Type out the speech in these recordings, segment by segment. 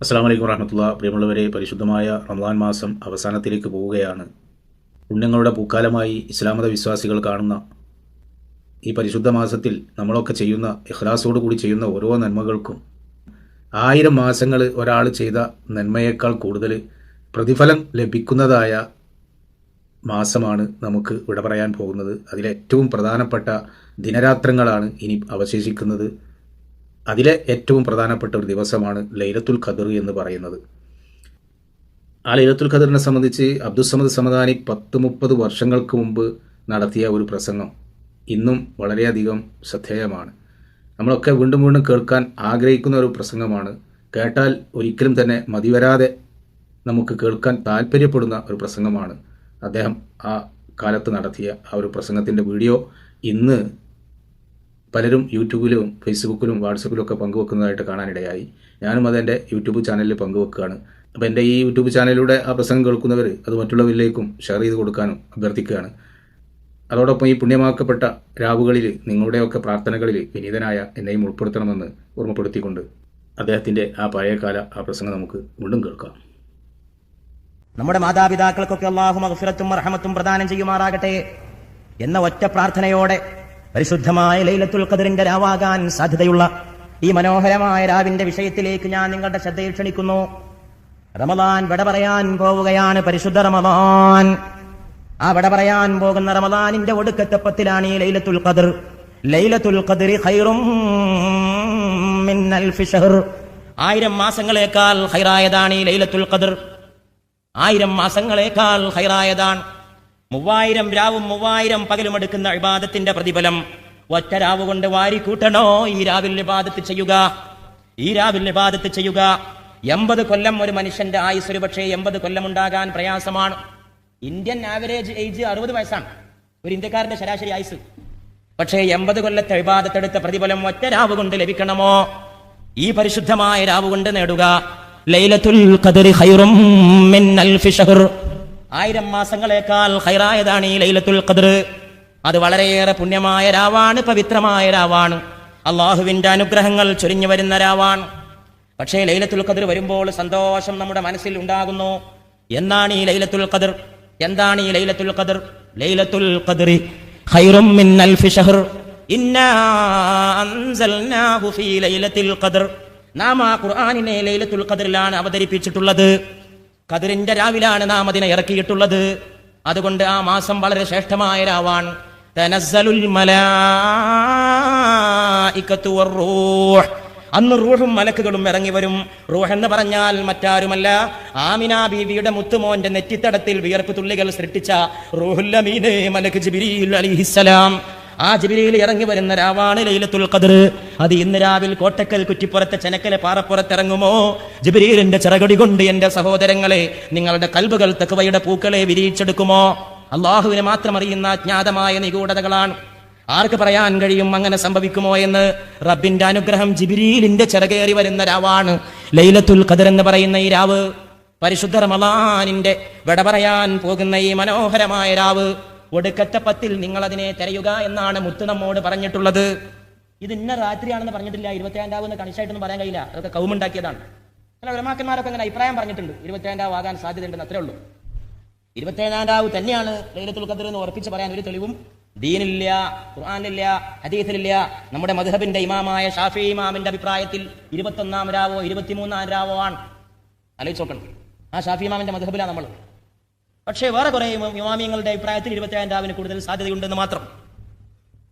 അസ്സാം വലൈക്കും വറഹമത്തുള്ള പ്രിയമുള്ളവരെ പരിശുദ്ധമായ റമദാൻ മാസം അവസാനത്തിലേക്ക് പോവുകയാണ്. പുണ്യങ്ങളുടെ പൂക്കാലമായി ഇസ്ലാമത വിശ്വാസികൾ കാണുന്ന ഈ പരിശുദ്ധ മാസത്തിൽ നമ്മളൊക്കെ ചെയ്യുന്ന ഇഖ്ലാസോട് കൂടി ചെയ്യുന്ന ഓരോ നന്മകൾക്കും ആയിരം മാസങ്ങൾ ഒരാൾ ചെയ്ത നന്മയേക്കാൾ കൂടുതൽ പ്രതിഫലം ലഭിക്കുന്നതായ മാസമാണ് നമുക്ക് വിട പറയാൻ പോകുന്നത് അതിലേറ്റവും പ്രധാനപ്പെട്ട ദിനരാത്രങ്ങളാണ് ഇനി അവശേഷിക്കുന്നത്. അതിലെ ഏറ്റവും പ്രധാനപ്പെട്ട ഒരു ദിവസമാണ് ലൈലത്തുൽ ഖദർ എന്ന് പറയുന്നത്. ആ ലൈലത്തുൽ ഖദറിനെ സംബന്ധിച്ച് അബ്ദുസമദ് സമദാനി പത്ത് മുപ്പത് വർഷങ്ങൾക്ക് മുമ്പ് നടത്തിയ ഒരു പ്രസംഗം ഇന്നും വളരെയധികം ശ്രദ്ധേയമാണ്. നമ്മളൊക്കെ വീണ്ടും വീണ്ടും കേൾക്കാൻ ആഗ്രഹിക്കുന്ന ഒരു പ്രസംഗമാണ്. കേട്ടാൽ ഒരിക്കലും തന്നെ മതിവരാതെ നമുക്ക് കേൾക്കാൻ താല്പര്യപ്പെടുന്ന ഒരു പ്രസംഗമാണ്. അദ്ദേഹം ആ കാലത്ത് നടത്തിയ ആ ഒരു പ്രസംഗത്തിന്റെ വീഡിയോ ഇന്ന് പലരും യൂട്യൂബിലും ഫേസ്ബുക്കിലും വാട്സപ്പിലും ഒക്കെ പങ്കുവെക്കുന്നതായിട്ട് കാണാനിടയായി. ഞാനും അതെന്റെ യൂട്യൂബ് ചാനലിൽ പങ്കുവെക്കുകയാണ്. അപ്പോൾ എന്റെ ഈ യൂട്യൂബ് ചാനലിലൂടെ ആ പ്രസംഗം കേൾക്കുന്നവർ അത് മറ്റുള്ളവരിലേക്കും ഷെയർ ചെയ്ത് കൊടുക്കാനും അഭ്യർത്ഥിക്കുകയാണ്. അതോടൊപ്പം ഈ പുണ്യമാക്കപ്പെട്ട രാവുകളിൽ നിങ്ങളുടെയൊക്കെ പ്രാർത്ഥനകളിൽ വിനീതനായ എന്നെയും ഉൾപ്പെടുത്തണമെന്ന് ഓർമ്മപ്പെടുത്തിക്കൊണ്ട് അദ്ദേഹത്തിന്റെ ആ പഴയകാല ആ പ്രസംഗം നമുക്ക് വീണ്ടും കേൾക്കാം. നമ്മുടെ മാതാപിതാക്കൾക്കൊക്കെ അള്ളാഹു മഹഫിറത്തും അർഹമത്തും പ്രദാനം ചെയ്യുമാറാകട്ടെ എന്ന ഒറ്റ പ്രാർത്ഥനയോടെ പരിശുദ്ധമായ ലൈലത്തുൽ ഖദറിന്റെ രാവാകാൻ സാധ്യതയുള്ള ഈ മനോഹരമായ രാവിന്റെ വിഷയത്തിലേക്ക് ഞാൻ നിങ്ങളുടെ ശ്രദ്ധയിൽ ക്ഷണിക്കുന്നു. റമദാൻ വിട പറയാൻ പോവുകയാണ് പരിശുദ്ധ റമദാൻ. ആ വിട പറയാൻ പോകുന്ന റമദാനിന്റെ ഒടുക്കത്തെ പത്തിലാണ് ഈ ലൈലത്തുൽ ഖദർ. ലൈലത്തുൽ ഖദറി ഖൈറും ആയിരം മാസങ്ങളേക്കാൾ ഹൈറായതാണ് ഈ ലൈലത്തുൽ ഖദർ. ആയിരം മാസങ്ങളേക്കാൾ ഹൈറായതാണ് മൂവായിരം രാവും മൂവായിരം പകലും എടുക്കുന്ന ഇബാദത്തിന്റെ പ്രതിഫലം. ഒറ്റ രാവ് കൊണ്ട് വാരിക്കൂട്ടണോ ഈ രാവിൽ ഇബാദത്ത് ചെയ്യുക. ഈ രാവിൽ ഇബാദത്ത് ചെയ്യുക. എൺപത് കൊല്ലം ഒരു മനുഷ്യന്റെ ആയുസ് ഒരു പക്ഷേ എൺപത് കൊല്ലം ഉണ്ടാകാൻ പ്രയാസമാണ്. ഇന്ത്യൻ ആവറേജ് ഏജ് അറുപത് വയസ്സാണ്. ഒരു ഇന്ത്യക്കാരന്റെ ശരാശരി ആയുസ്. പക്ഷേ എൺപത് കൊല്ലത്തെ ഇബാദത്തെടുത്ത പ്രതിഫലം ഒറ്റ രാവ് കൊണ്ട് ലഭിക്കണമോ? ഈ പരിശുദ്ധമായ രാവ് കൊണ്ട് നേടുക. ലൈലത്തുൽ ഖദറി ഹൈറും മിൻ അൽഫി ഷഹർ ആയിരം മാസങ്ങളേക്കാൾ ഹൈറായതാണ് ഈ ലൈലത്തുൽ ഖദർ. അത് വളരെയേറെ പുണ്യമായ രാവാണ് പവിത്രമായ രാവാണ്. അള്ളാഹുവിന്റെ അനുഗ്രഹങ്ങൾ ചൊരിഞ്ഞു വരുന്ന രാവാണ്. പക്ഷേ ലൈലത്തുൽ ഖദർ വരുമ്പോൾ സന്തോഷം നമ്മുടെ മനസ്സിൽ ഉണ്ടാകുന്നു. എന്നാണ് ഈ ലൈലത്തുൽ ഖദർ? എന്താണ് ഈ ലൈലത്തുൽ ഖദർ? ലൈലത്തുൽ ഖദറി ഖൈറും മിൻ അൽഫി ഷഹർ. ഇന്നാ അൻസൽനാഹു ഫീ ലൈലത്തുൽ ഖദർ. നാം ആ ഖുർആനിനെ ലൈലത്തുൽ ഖദറിലാണ് അവതരിപ്പിച്ചിട്ടുള്ളത്. ഖദറിന്റെ രാവിലാണ് നാം അതിനെ ഇറക്കിയിട്ടുള്ളത്. അതുകൊണ്ട് ആ മാസം വളരെ ശ്രേഷ്ഠമായ രാവാണ്. തനസ്സലുൽ അന്ന് റൂഹും മലക്കുകളും ഇറങ്ങി വരും. റൂഹ് എന്ന് പറഞ്ഞാൽ മറ്റാരുമല്ല. ആമിനാ ബീവിയുടെ മുത്തുമോന്റെ നെറ്റിത്തടത്തിൽ വിയർപ്പ് തുള്ളികൾ സൃഷ്ടിച്ച റൂഹുല്ലമീനെ മലക്ക് ജിബിരി അലിഹിസലാം ആ ജിബിരിയിൽ ഇറങ്ങി വരുന്ന രാവാണ് ലൈലത്തുൽ ഖദർ. അത് ഇന്ന് രാവിൽ കോട്ടക്കൽ കുറ്റിപ്പുറത്തെ ചെനക്കലെ പാറപ്പുറത്തിറങ്ങുമോ? ജിബിരിലിന്റെ ചിറകടി കൊണ്ട് എന്റെ സഹോദരങ്ങളെ നിങ്ങളുടെ കൽബുകൾ തെക്കുവയുടെ പൂക്കളെ വിരിയിച്ചെടുക്കുമോ? അള്ളാഹുവിനെ മാത്രം അറിയുന്ന അജ്ഞാതമായ നിഗൂഢതകളാണ്. ആർക്ക് പറയാൻ കഴിയും അങ്ങനെ സംഭവിക്കുമോ എന്ന്? റബ്ബിന്റെ അനുഗ്രഹം ജിബിരിയിലിന്റെ ചിറകേറി വരുന്ന രാവാണ് ലൈലത്തുൽ ഖദർ എന്ന് പറയുന്ന ഈ രാവ്. പരിശുദ്ധ റമലാനിന്റെ വിട പറയാൻ പോകുന്ന ഈ മനോഹരമായ രാവ്. ഒടുക്കത്തെ പത്തിൽ നിങ്ങൾ അതിനെ തിരയുക എന്നാണ് മുത്ത് നമ്മോട് പറഞ്ഞിട്ടുള്ളത്. ഇത് ഇന്ന രാത്രിയാണെന്ന് പറഞ്ഞിട്ടില്ല. ഇരുപത്തിരണ്ടാവെന്ന് കണിശായിട്ടൊന്നും പറയാൻ കഴിയില്ല. അതൊക്കെ കൗമുണ്ടാക്കിയതാണ്. ചില ഉലമാക്കന്മാരൊക്കെ അങ്ങനെ അഭിപ്രായം പറഞ്ഞിട്ടുണ്ട്. ഇരുപത്തിരണ്ടാവ് ആകാൻ സാധ്യതയുണ്ടെന്ന് അത്രേ ഉള്ളൂ. ഇരുപത്തിയേഴാം രാവ് തന്നെയാണ് ലൈലത്തുൽ ഖദർ എന്ന് ഉറപ്പിച്ച് പറയാൻ ഒരു തെളിവും. ദീനില്ല ഖുർആാനില്ല ഹദീസിലില്ല. നമ്മുടെ മധുഹബിന്റെ ഇമാമായ ഷാഫി ഇമാമിന്റെ അഭിപ്രായത്തിൽ ഇരുപത്തൊന്നാം രാവോ ഇരുപത്തിമൂന്നാം രാവോ ആണ്. ആലോചിച്ച് നോക്കണം. ആ ഷാഫി ഇമാമിന്റെ മധുഹബിലാണ് നമ്മൾ. പക്ഷേ വേറെ കുറെ ഇമാമിയങ്ങളുടെ അഭിപ്രായത്തിൽ ഇരുപത്തേഴാം രാവിന് കൂടുതൽ സാധ്യതയുണ്ടെന്ന് മാത്രം.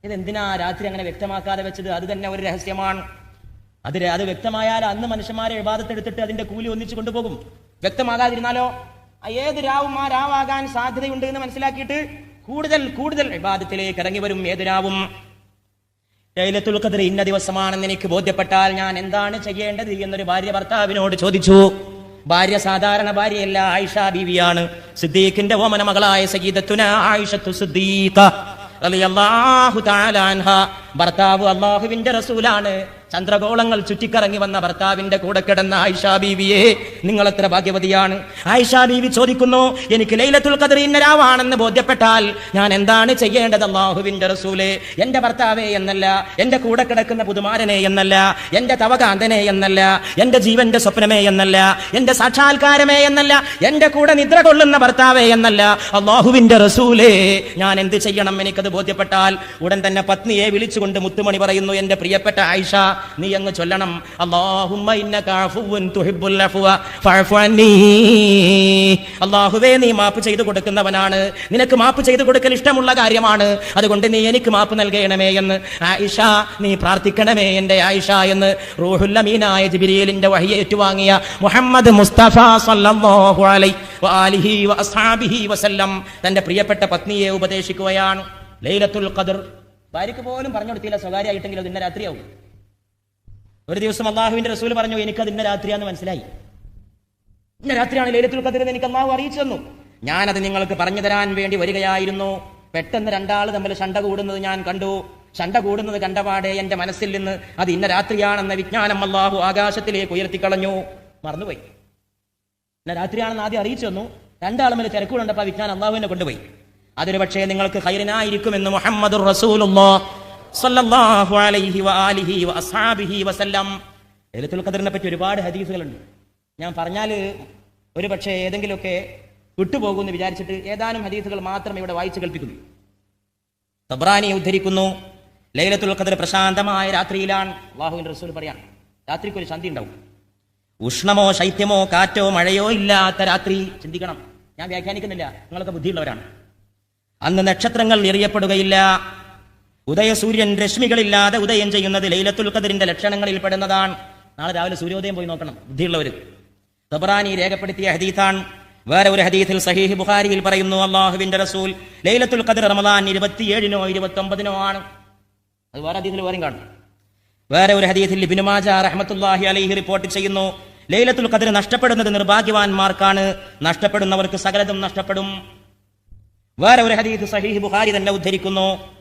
ഇതെന്തിനാ രാത്രി അങ്ങനെ വ്യക്തമാക്കാതെ വെച്ചത്? അത് തന്നെ ഒരു രഹസ്യമാണ്. അത് അത് വ്യക്തമായാൽ അന്ന് മനുഷ്യന്മാരെ വിവാദത്തെടുത്തിട്ട് അതിന്റെ കൂലി ഒന്നിച്ചു കൊണ്ടുപോകും. വ്യക്തമാകാതിരുന്നാലോ? ഏത് രാവും ആ രാവാകാൻ സാധ്യതയുണ്ട് എന്ന് മനസ്സിലാക്കിയിട്ട് കൂടുതൽ കൂടുതൽ വിവാദത്തിലേക്ക് ഇറങ്ങി വരും ഏത് രാവും. ലൈലത്തുൽ ഇന്ന ദിവസമാണെന്ന് എനിക്ക് ബോധ്യപ്പെട്ടാൽ ഞാൻ എന്താണ് ചെയ്യേണ്ടത്? എന്നൊരു ഭാര്യ ഭർത്താവിനോട് ചോദിച്ചു. ഭാര്യ സാധാരണ ഭാര്യയല്ല ആയിഷ ബീവിയാണ്. സിദ്ദീഖിന്റെ ഓമന മകളായ സഗീതത്തുന ആയിഷത്തു സിദ്ദീഖ റളിയല്ലാഹു തആല ഭർത്താവ് അള്ളാഹുവിന്റെ റസൂലാണ്. ചന്ദ്രഗോളങ്ങൾ ചുറ്റിക്കറങ്ങി വന്ന ഭർത്താവിന്റെ കൂടെ കിടന്ന ആയിഷാ ബീവിയെ നിങ്ങൾ എത്ര ഭാഗ്യവതിയാണ്? ആയിഷാ ബീവി ചോദിക്കുന്നു എനിക്ക് ലൈലത്തുൽ ഖദർ ഇന്ന ബോധ്യപ്പെട്ടാൽ ഞാൻ എന്താണ് ചെയ്യേണ്ടത് അള്ളാഹുവിന്റെ റസൂലെ? എന്റെ ഭർത്താവേ എന്നല്ല എന്റെ കൂടെ കിടക്കുന്ന പുതുമാരനെ എന്നല്ല എന്റെ തവകാന്തനെ എന്നല്ല എന്റെ ജീവന്റെ സ്വപ്നമേ എന്നല്ല എന്റെ സാക്ഷാത്കാരമേ എന്നല്ല എന്റെ കൂടെ നിദ്ര കൊള്ളുന്ന ഭർത്താവേ എന്നല്ല. അള്ളാഹുവിന്റെ റസൂലേ ഞാൻ എന്ത് ചെയ്യണം? എനിക്കത് ബോധ്യപ്പെട്ടാൽ ഉടൻ തന്നെ പത്നിയെ വിളിച്ചുകൊണ്ട് മുത്തുമണി പറയുന്നു എന്റെ പ്രിയപ്പെട്ട ആയിഷ നീ അങ്ങ് ചൊല്ലണം. അള്ളാഹുവേ നീ മാപ്പ് ചെയ്തു കൊടുക്കുന്നവനാണ്. നിനക്ക് മാപ്പ് ചെയ്തു കൊടുക്കൽ ഇഷ്ടമുള്ള കാര്യമാണ്. അതുകൊണ്ട് നീ എനിക്ക് മാപ്പ് നൽകണമേ എന്ന്. ആയിഷ നീ പ്രാർത്ഥിക്കണമേ എന്റെ ആയിഷ എന്ന്. റൂഹുല്ലമീനായ ജിബിരിയലിന്റെ വഴി ഏറ്റുവാങ്ങിയ മുഹമ്മദ് മുസ്തഫ സല്ലല്ലാഹു അലൈഹി വസല്ലം തന്റെ പ്രിയപ്പെട്ട പത്നിയെ ഉപദേശിക്കുകയാണ്. ലൈലത്തുൽ ഖദർ. ഭാര്യയ്ക്ക് പോലും പറഞ്ഞു കൊടുത്തില്ല സ്വകാര്യമായിട്ടെങ്കിലും അത് ഇന്ന രാത്രിയാവും. ഒരു ദിവസം അള്ളാഹുവിന്റെ റസൂൽ പറഞ്ഞു എനിക്കത് ഇന്ന രാത്രിയാന്ന് മനസ്സിലായി. ഇന്ന രാത്രിയാണ് ലൈലത്തുൽ ഖദർ എനിക്ക് അള്ളാഹു അറിയിച്ചു തന്നു. ഞാനത് നിങ്ങൾക്ക് പറഞ്ഞു തരാൻ വേണ്ടി വരികയായിരുന്നു. പെട്ടെന്ന് രണ്ടാൾ തമ്മിൽ ഷണ്ട കൂടുന്നത് ഞാൻ കണ്ടു. ഷണ്ട കൂടുന്നത് കണ്ടപാടെ എന്റെ മനസ്സിൽ നിന്ന് അത് ഇന്ന രാത്രിയാണെന്ന വിജ്ഞാനം അള്ളാഹു ആകാശത്തിലേക്ക് ഉയർത്തിക്കളഞ്ഞു. മറന്നുപോയി. ഇന്ന രാത്രിയാണെന്ന് ആദ്യം അറിയിച്ചു തന്നു. രണ്ടാളും മേലെ തിരക്കുകളുണ്ടപ്പോൾ ആ വിജ്ഞാനം അള്ളാഹുവിനെ കൊണ്ടുപോയി. അതൊരു പക്ഷേ നിങ്ങൾക്ക് ഹൈറിനായിരിക്കുമെന്ന് മുഹമ്മദ് ലൈലത്തുൽ ഖദറിനെ പറ്റി ഒരുപാട് ഹദീസുകളുണ്ട്. ഞാൻ പറഞ്ഞാൽ ഒരു പക്ഷേ ഏതെങ്കിലുമൊക്കെ വിട്ടുപോകുമെന്ന് വിചാരിച്ചിട്ട് ഏതാനും ഹദീസുകൾ മാത്രം ഇവിടെ വായിച്ചു കേൾപ്പിക്കുന്നു. തബ്രാനി ഉദ്ധരിക്കുന്നു. ലൈലത്തുൽ ഖദർ പ്രശാന്തമായ രാത്രിയിലാണ്. വാഹുവിൻ റസൂൽ പറയാം രാത്രിക്ക് ഒരു ശാന്തി ഉണ്ടാവും. ഉഷ്ണമോ ശൈത്യമോ കാറ്റോ മഴയോ ഇല്ലാത്ത രാത്രി ചിന്തിക്കണം. ഞാൻ വ്യാഖ്യാനിക്കുന്നില്ല. നിങ്ങളൊക്കെ ബുദ്ധിയുള്ളവരാണ്. അന്ന് നക്ഷത്രങ്ങൾ എറിയപ്പെടുകയില്ല. ഉദയസൂര്യൻ രശ്മികളില്ലാതെ ഉദയം ചെയ്യുന്നത് ലൈലത്തുൽ ഖദറിന്റെ ലക്ഷണങ്ങളിൽ പെടുന്നതാണ്. നാളെ രാവിലെ സൂര്യോദയം പോയി നോക്കണം. ബുദ്ധിയുള്ളവർ തബറാനി രേഖപ്പെടുത്തിയ ഹദീഥാണ് വേറെ ഒരു ഹദീഥിൽ സഹീഹ് ബുഖാരിയിൽ പറയുന്നു അള്ളാഹുവിന്റെ റസൂൽ ലൈലത്തുൽ ഖദർ റമദാൻ ഇരുപത്തിയേഴിനോ ഇരുപത്തി ഒമ്പതിനോ ആണ്. അത് വേറെ ഹദീഥിൽ വേറെയും കാണും. വേറെ ഒരു ഹദീഥിൽ ബിനുമാജ റഹ്മത്തുല്ലാഹി അലൈഹി റിപ്പോർട്ട് ചെയ്യുന്നു ലൈലത്തുൽ ഖദർ നഷ്ടപ്പെടുന്നത് നിർഭാഗ്യവാന്മാർക്കാണ്. നഷ്ടപ്പെടുന്നവർക്ക് സകലതും നഷ്ടപ്പെടും. വേറെ ഒരു ഹദീസ് സഹീഹ് ബുഖാരി തന്നെ ഉദ്ധരിക്കുന്നു.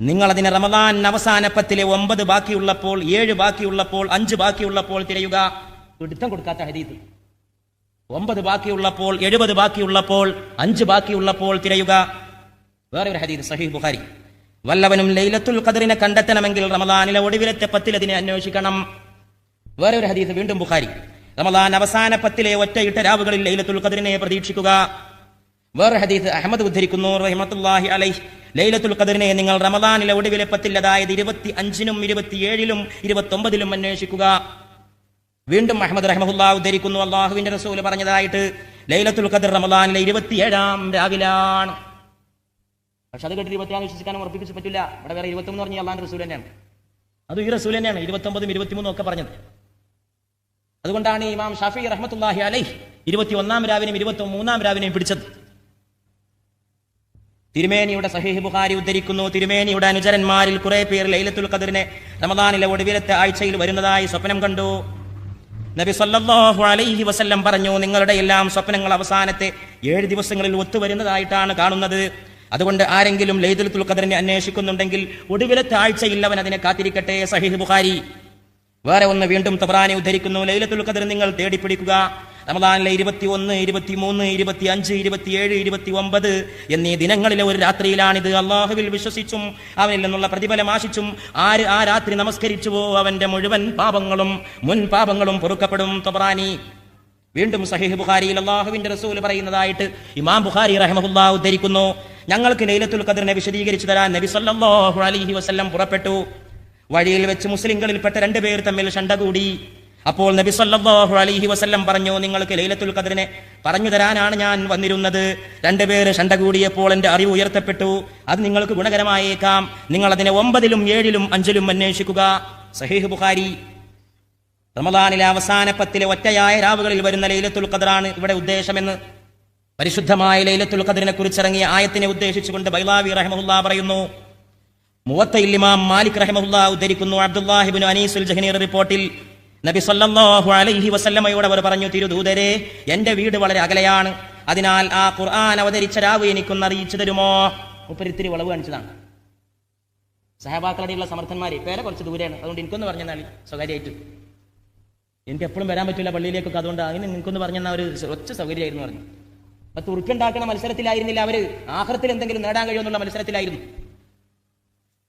നിങ്ങൾ അതിനെ റമദാൻ അവസാന പത്തിലെ ഒമ്പത് ബാക്കിയുള്ളപ്പോൾ ഏഴ് ബാക്കിയുള്ളപ്പോൾ അഞ്ച് ബാക്കിയുള്ളപ്പോൾ തിരയുക. പിടുത്തം കൊടുക്കാത്ത ഹദീസ്. ഒമ്പത് ബാക്കിയുള്ളപ്പോൾ എഴുപത് ബാക്കിയുള്ളപ്പോൾ അഞ്ച് ബാക്കിയുള്ളപ്പോൾ തിരയുക. വേറെ ഒരു ഹദീസ് സഹീഹ് ബുഖാരി. വല്ലവനും ലൈലത്തുൽ ഖദറിനെ കണ്ടെത്തണമെങ്കിൽ റമദാനിലെ ഒടുവിലത്തെ പത്തിൽ അതിനെ അന്വേഷിക്കണം. വേറെ ഒരു ഹദീസ് വീണ്ടും ബുഖാരി. റമദാൻ അവസാന പത്തിലെ ഒറ്റയിട്ട രാവുകളിൽ ലൈലത്തുൽ ഖദറിനെ പ്രതീക്ഷിക്കുക. വേറെ ഹദീസ് അഹമ്മദ് ഉദ്ധരിക്കുന്നു. റഹിമത്തുല്ലാഹി അലൈഹ്. ലൈലത്തുൽ ഖദറിനെ നിങ്ങൾ റമദാനിലെ ഒടുവിലെ അതായത് ഇരുപത്തി അഞ്ചിനും ഇരുപത്തിയേഴിലും ഇരുപത്തി ഒമ്പതിലും അന്വേഷിക്കുക. വീണ്ടും അഹമ്മദ് റഹ്മുല്ലാ ഉദ്ധരിക്കുന്നു. അള്ളാഹുവിന്റെ റസൂൽ പറഞ്ഞതായിട്ട് ലൈലത്തുൽ ഖദർ റമദാനിലെ ഇരുപത്തിയേഴാം രാവിലാണ്. പക്ഷെ അത് കേട്ടിട്ട് ഇരുപത്തിയാറ് വിശ്വസിക്കാനും ഉറപ്പിച്ച് പറ്റില്ല. ഇവിടെ വേറെ ഇരുപത്തൊന്ന് പറഞ്ഞ അള്ളാഹിന്റെ റസൂൽ തന്നെയാണ്. അത് ഈ റസൂൽ തന്നെയാണ് ഇരുപത്തൊമ്പതും ഇരുപത്തിമൂന്നും ഒക്കെ പറഞ്ഞത്. അതുകൊണ്ടാണ് ഇമാം ഷാഫി റഹ്മത്തുല്ലാഹി അലൈഹ് ഇരുപത്തി ഒന്നാം രാവിനെയും ഇരുപത്തി മൂന്നാം രാവിനെയും പിടിച്ചത്. തിരുമേനിയുടെ സഹീഹ് ബുഖാരി ഉദ്ധരിക്കുന്നു. തിരുമേനിയുടെ അനുചരന്മാരിൽ കുറെ പേർ ലൈലത്തുൽ ഖദറിനെ റമദാനിലെ ഒടുവിലത്തെ ആഴ്ചയിൽ വരുന്നതായി സ്വപ്നം കണ്ടു. നബി സല്ലല്ലാഹു അലൈഹി വസല്ലം പറഞ്ഞു നിങ്ങളുടെ എല്ലാം സ്വപ്നങ്ങൾ അവസാനത്തെ ഏഴ് ദിവസങ്ങളിൽ ഒത്തുവരുന്നതായിട്ടാണ് കാണുന്നത്. അതുകൊണ്ട് ആരെങ്കിലും ലൈതുൽ ഖദറിനെ അന്വേഷിക്കുന്നുണ്ടെങ്കിൽ ഒടുവിലത്തെ ആഴ്ചയിൽ അവൻ അതിനെ കാത്തിരിക്കട്ടെ സഹീഹ് ബുഖാരി. വേറെ ഒന്ന് വീണ്ടും തബ്രാനെ ഉദ്ധരിക്കുന്നു ലൈലത്തുൽ ഖദർ നിങ്ങൾ തേടിപ്പിടിക്കുക. റമദാനിലെ ഇരുപത്തി ഒന്ന് ഇരുപത്തി മൂന്ന് ഇരുപത്തി അഞ്ച് ഇരുപത്തിയേഴ് ഇരുപത്തി ഒമ്പത് എന്നീ ദിനങ്ങളിലെ ഒരു രാത്രിയിലാണിത്. അള്ളാഹുവിൽ വിശ്വസിച്ചും അവനിൽ നിന്നുള്ള പ്രതിഫലം ആശിച്ചും ആര് ആ രാത്രി നമസ്കരിച്ചുവോ അവന്റെ മുഴുവൻ പാപങ്ങളും മുൻ പാപങ്ങളും പൊറുക്കപ്പെടും. തബ്രാനി വീണ്ടും സഹീഹ് ബുഖാരിയിൽ അള്ളാഹുവിന്റെ റസൂൽ പറയുന്നതായിട്ട് ഇമാം ബുഖാരി റഹ്മഹുല്ലാ ഉദ്ധരിക്കുന്നു. ഞങ്ങൾക്ക് ലൈലത്തുൽ ഖദറിനെ വിശദീകരിച്ചു തരാൻ നബി സല്ലല്ലാഹു അലൈഹി വസല്ലം പുറപ്പെട്ടു. വഴിയിൽ വെച്ച് മുസ്ലിങ്ങളിൽപ്പെട്ട രണ്ടുപേർ തമ്മിൽ ശണ്ട കൂടി അപ്പോൾ നബി സല്ലാഹു അലൈഹി വസല്ലം പറഞ്ഞു നിങ്ങൾക്ക് ലൈലത്തുൽ ഖദറിനെ പറഞ്ഞു തരാനാണ് ഞാൻ വന്നിരുന്നത്. രണ്ടുപേര് ശണ്ട കൂടിയപ്പോൾ എന്റെ അറിവ് ഉയർത്തപ്പെട്ടു. അത് നിങ്ങൾക്ക് ഗുണകരമായേക്കാം. നിങ്ങൾ അതിനെ ഒമ്പതിലും ഏഴിലും അഞ്ചിലും അന്വേഷിക്കുക. സഹീഹ് ബുഖാരി റമദാനിലെ അവസാന പത്തിലെ ഒറ്റയായ രാവുകളിൽ വരുന്ന ലൈലത്തുൽ ഖദറാണ് ഇവിടെ ഉദ്ദേശമെന്ന് പരിശുദ്ധമായ ലൈലത്തുൽ ഖദറിനെ കുറിച്ചിറങ്ങിയ ആയത്തിനെ ഉദ്ദേശിച്ചുകൊണ്ട് ബൈലാവി റഹമുല്ല പറയുന്നു. മുവത്തയിൽ ഇമാം മാലിക് റഹമുല്ല ഉദ്ധരിക്കുന്നു. അബ്ദുല്ലാഹിബിൻ അനീസുൽ ജഹനീർ റിപ്പോർട്ടിൽ നബി സല്ലല്ലാഹു അലൈഹി വസല്ലമയോട് അവർ പറഞ്ഞു തിരുദൂതരെ എന്റെ വീട് വളരെ അകലെയാണ്. അതിനാൽ ആ ഖുർആൻ അവതരിച്ച രാവ് എനിക്കൊന്ന് അറിയിച്ചു തരുമോ? മുപ്പരിത്തിരി വളവ് കാണിച്ചതാണ്. സഹബാക്കളുടെയുള്ള സമർത്ഥന്മാരെ പേരെ കുറച്ച് ദൂരെയാണ്. അതുകൊണ്ട് എനിക്കൊന്ന് പറഞ്ഞാൽ സ്വകാര്യമായിട്ട്. എനിക്ക് എപ്പോഴും വരാൻ പറ്റില്ല പള്ളിയിലേക്കൊക്കെ. അതുകൊണ്ട് അതിന് നിനക്കൊന്ന് പറഞ്ഞാൽ ഒരു ഒച്ച സൗകര്യമായിരുന്നു പറഞ്ഞു. പത്ത് ഉറുപ്പുണ്ടാക്കുന്ന മത്സരത്തിലായിരുന്നില്ല അവർ. ആഹ്രത്തിൽ എന്തെങ്കിലും നേടാൻ കഴിയുമെന്നുള്ള മത്സരത്തിലായിരുന്നു.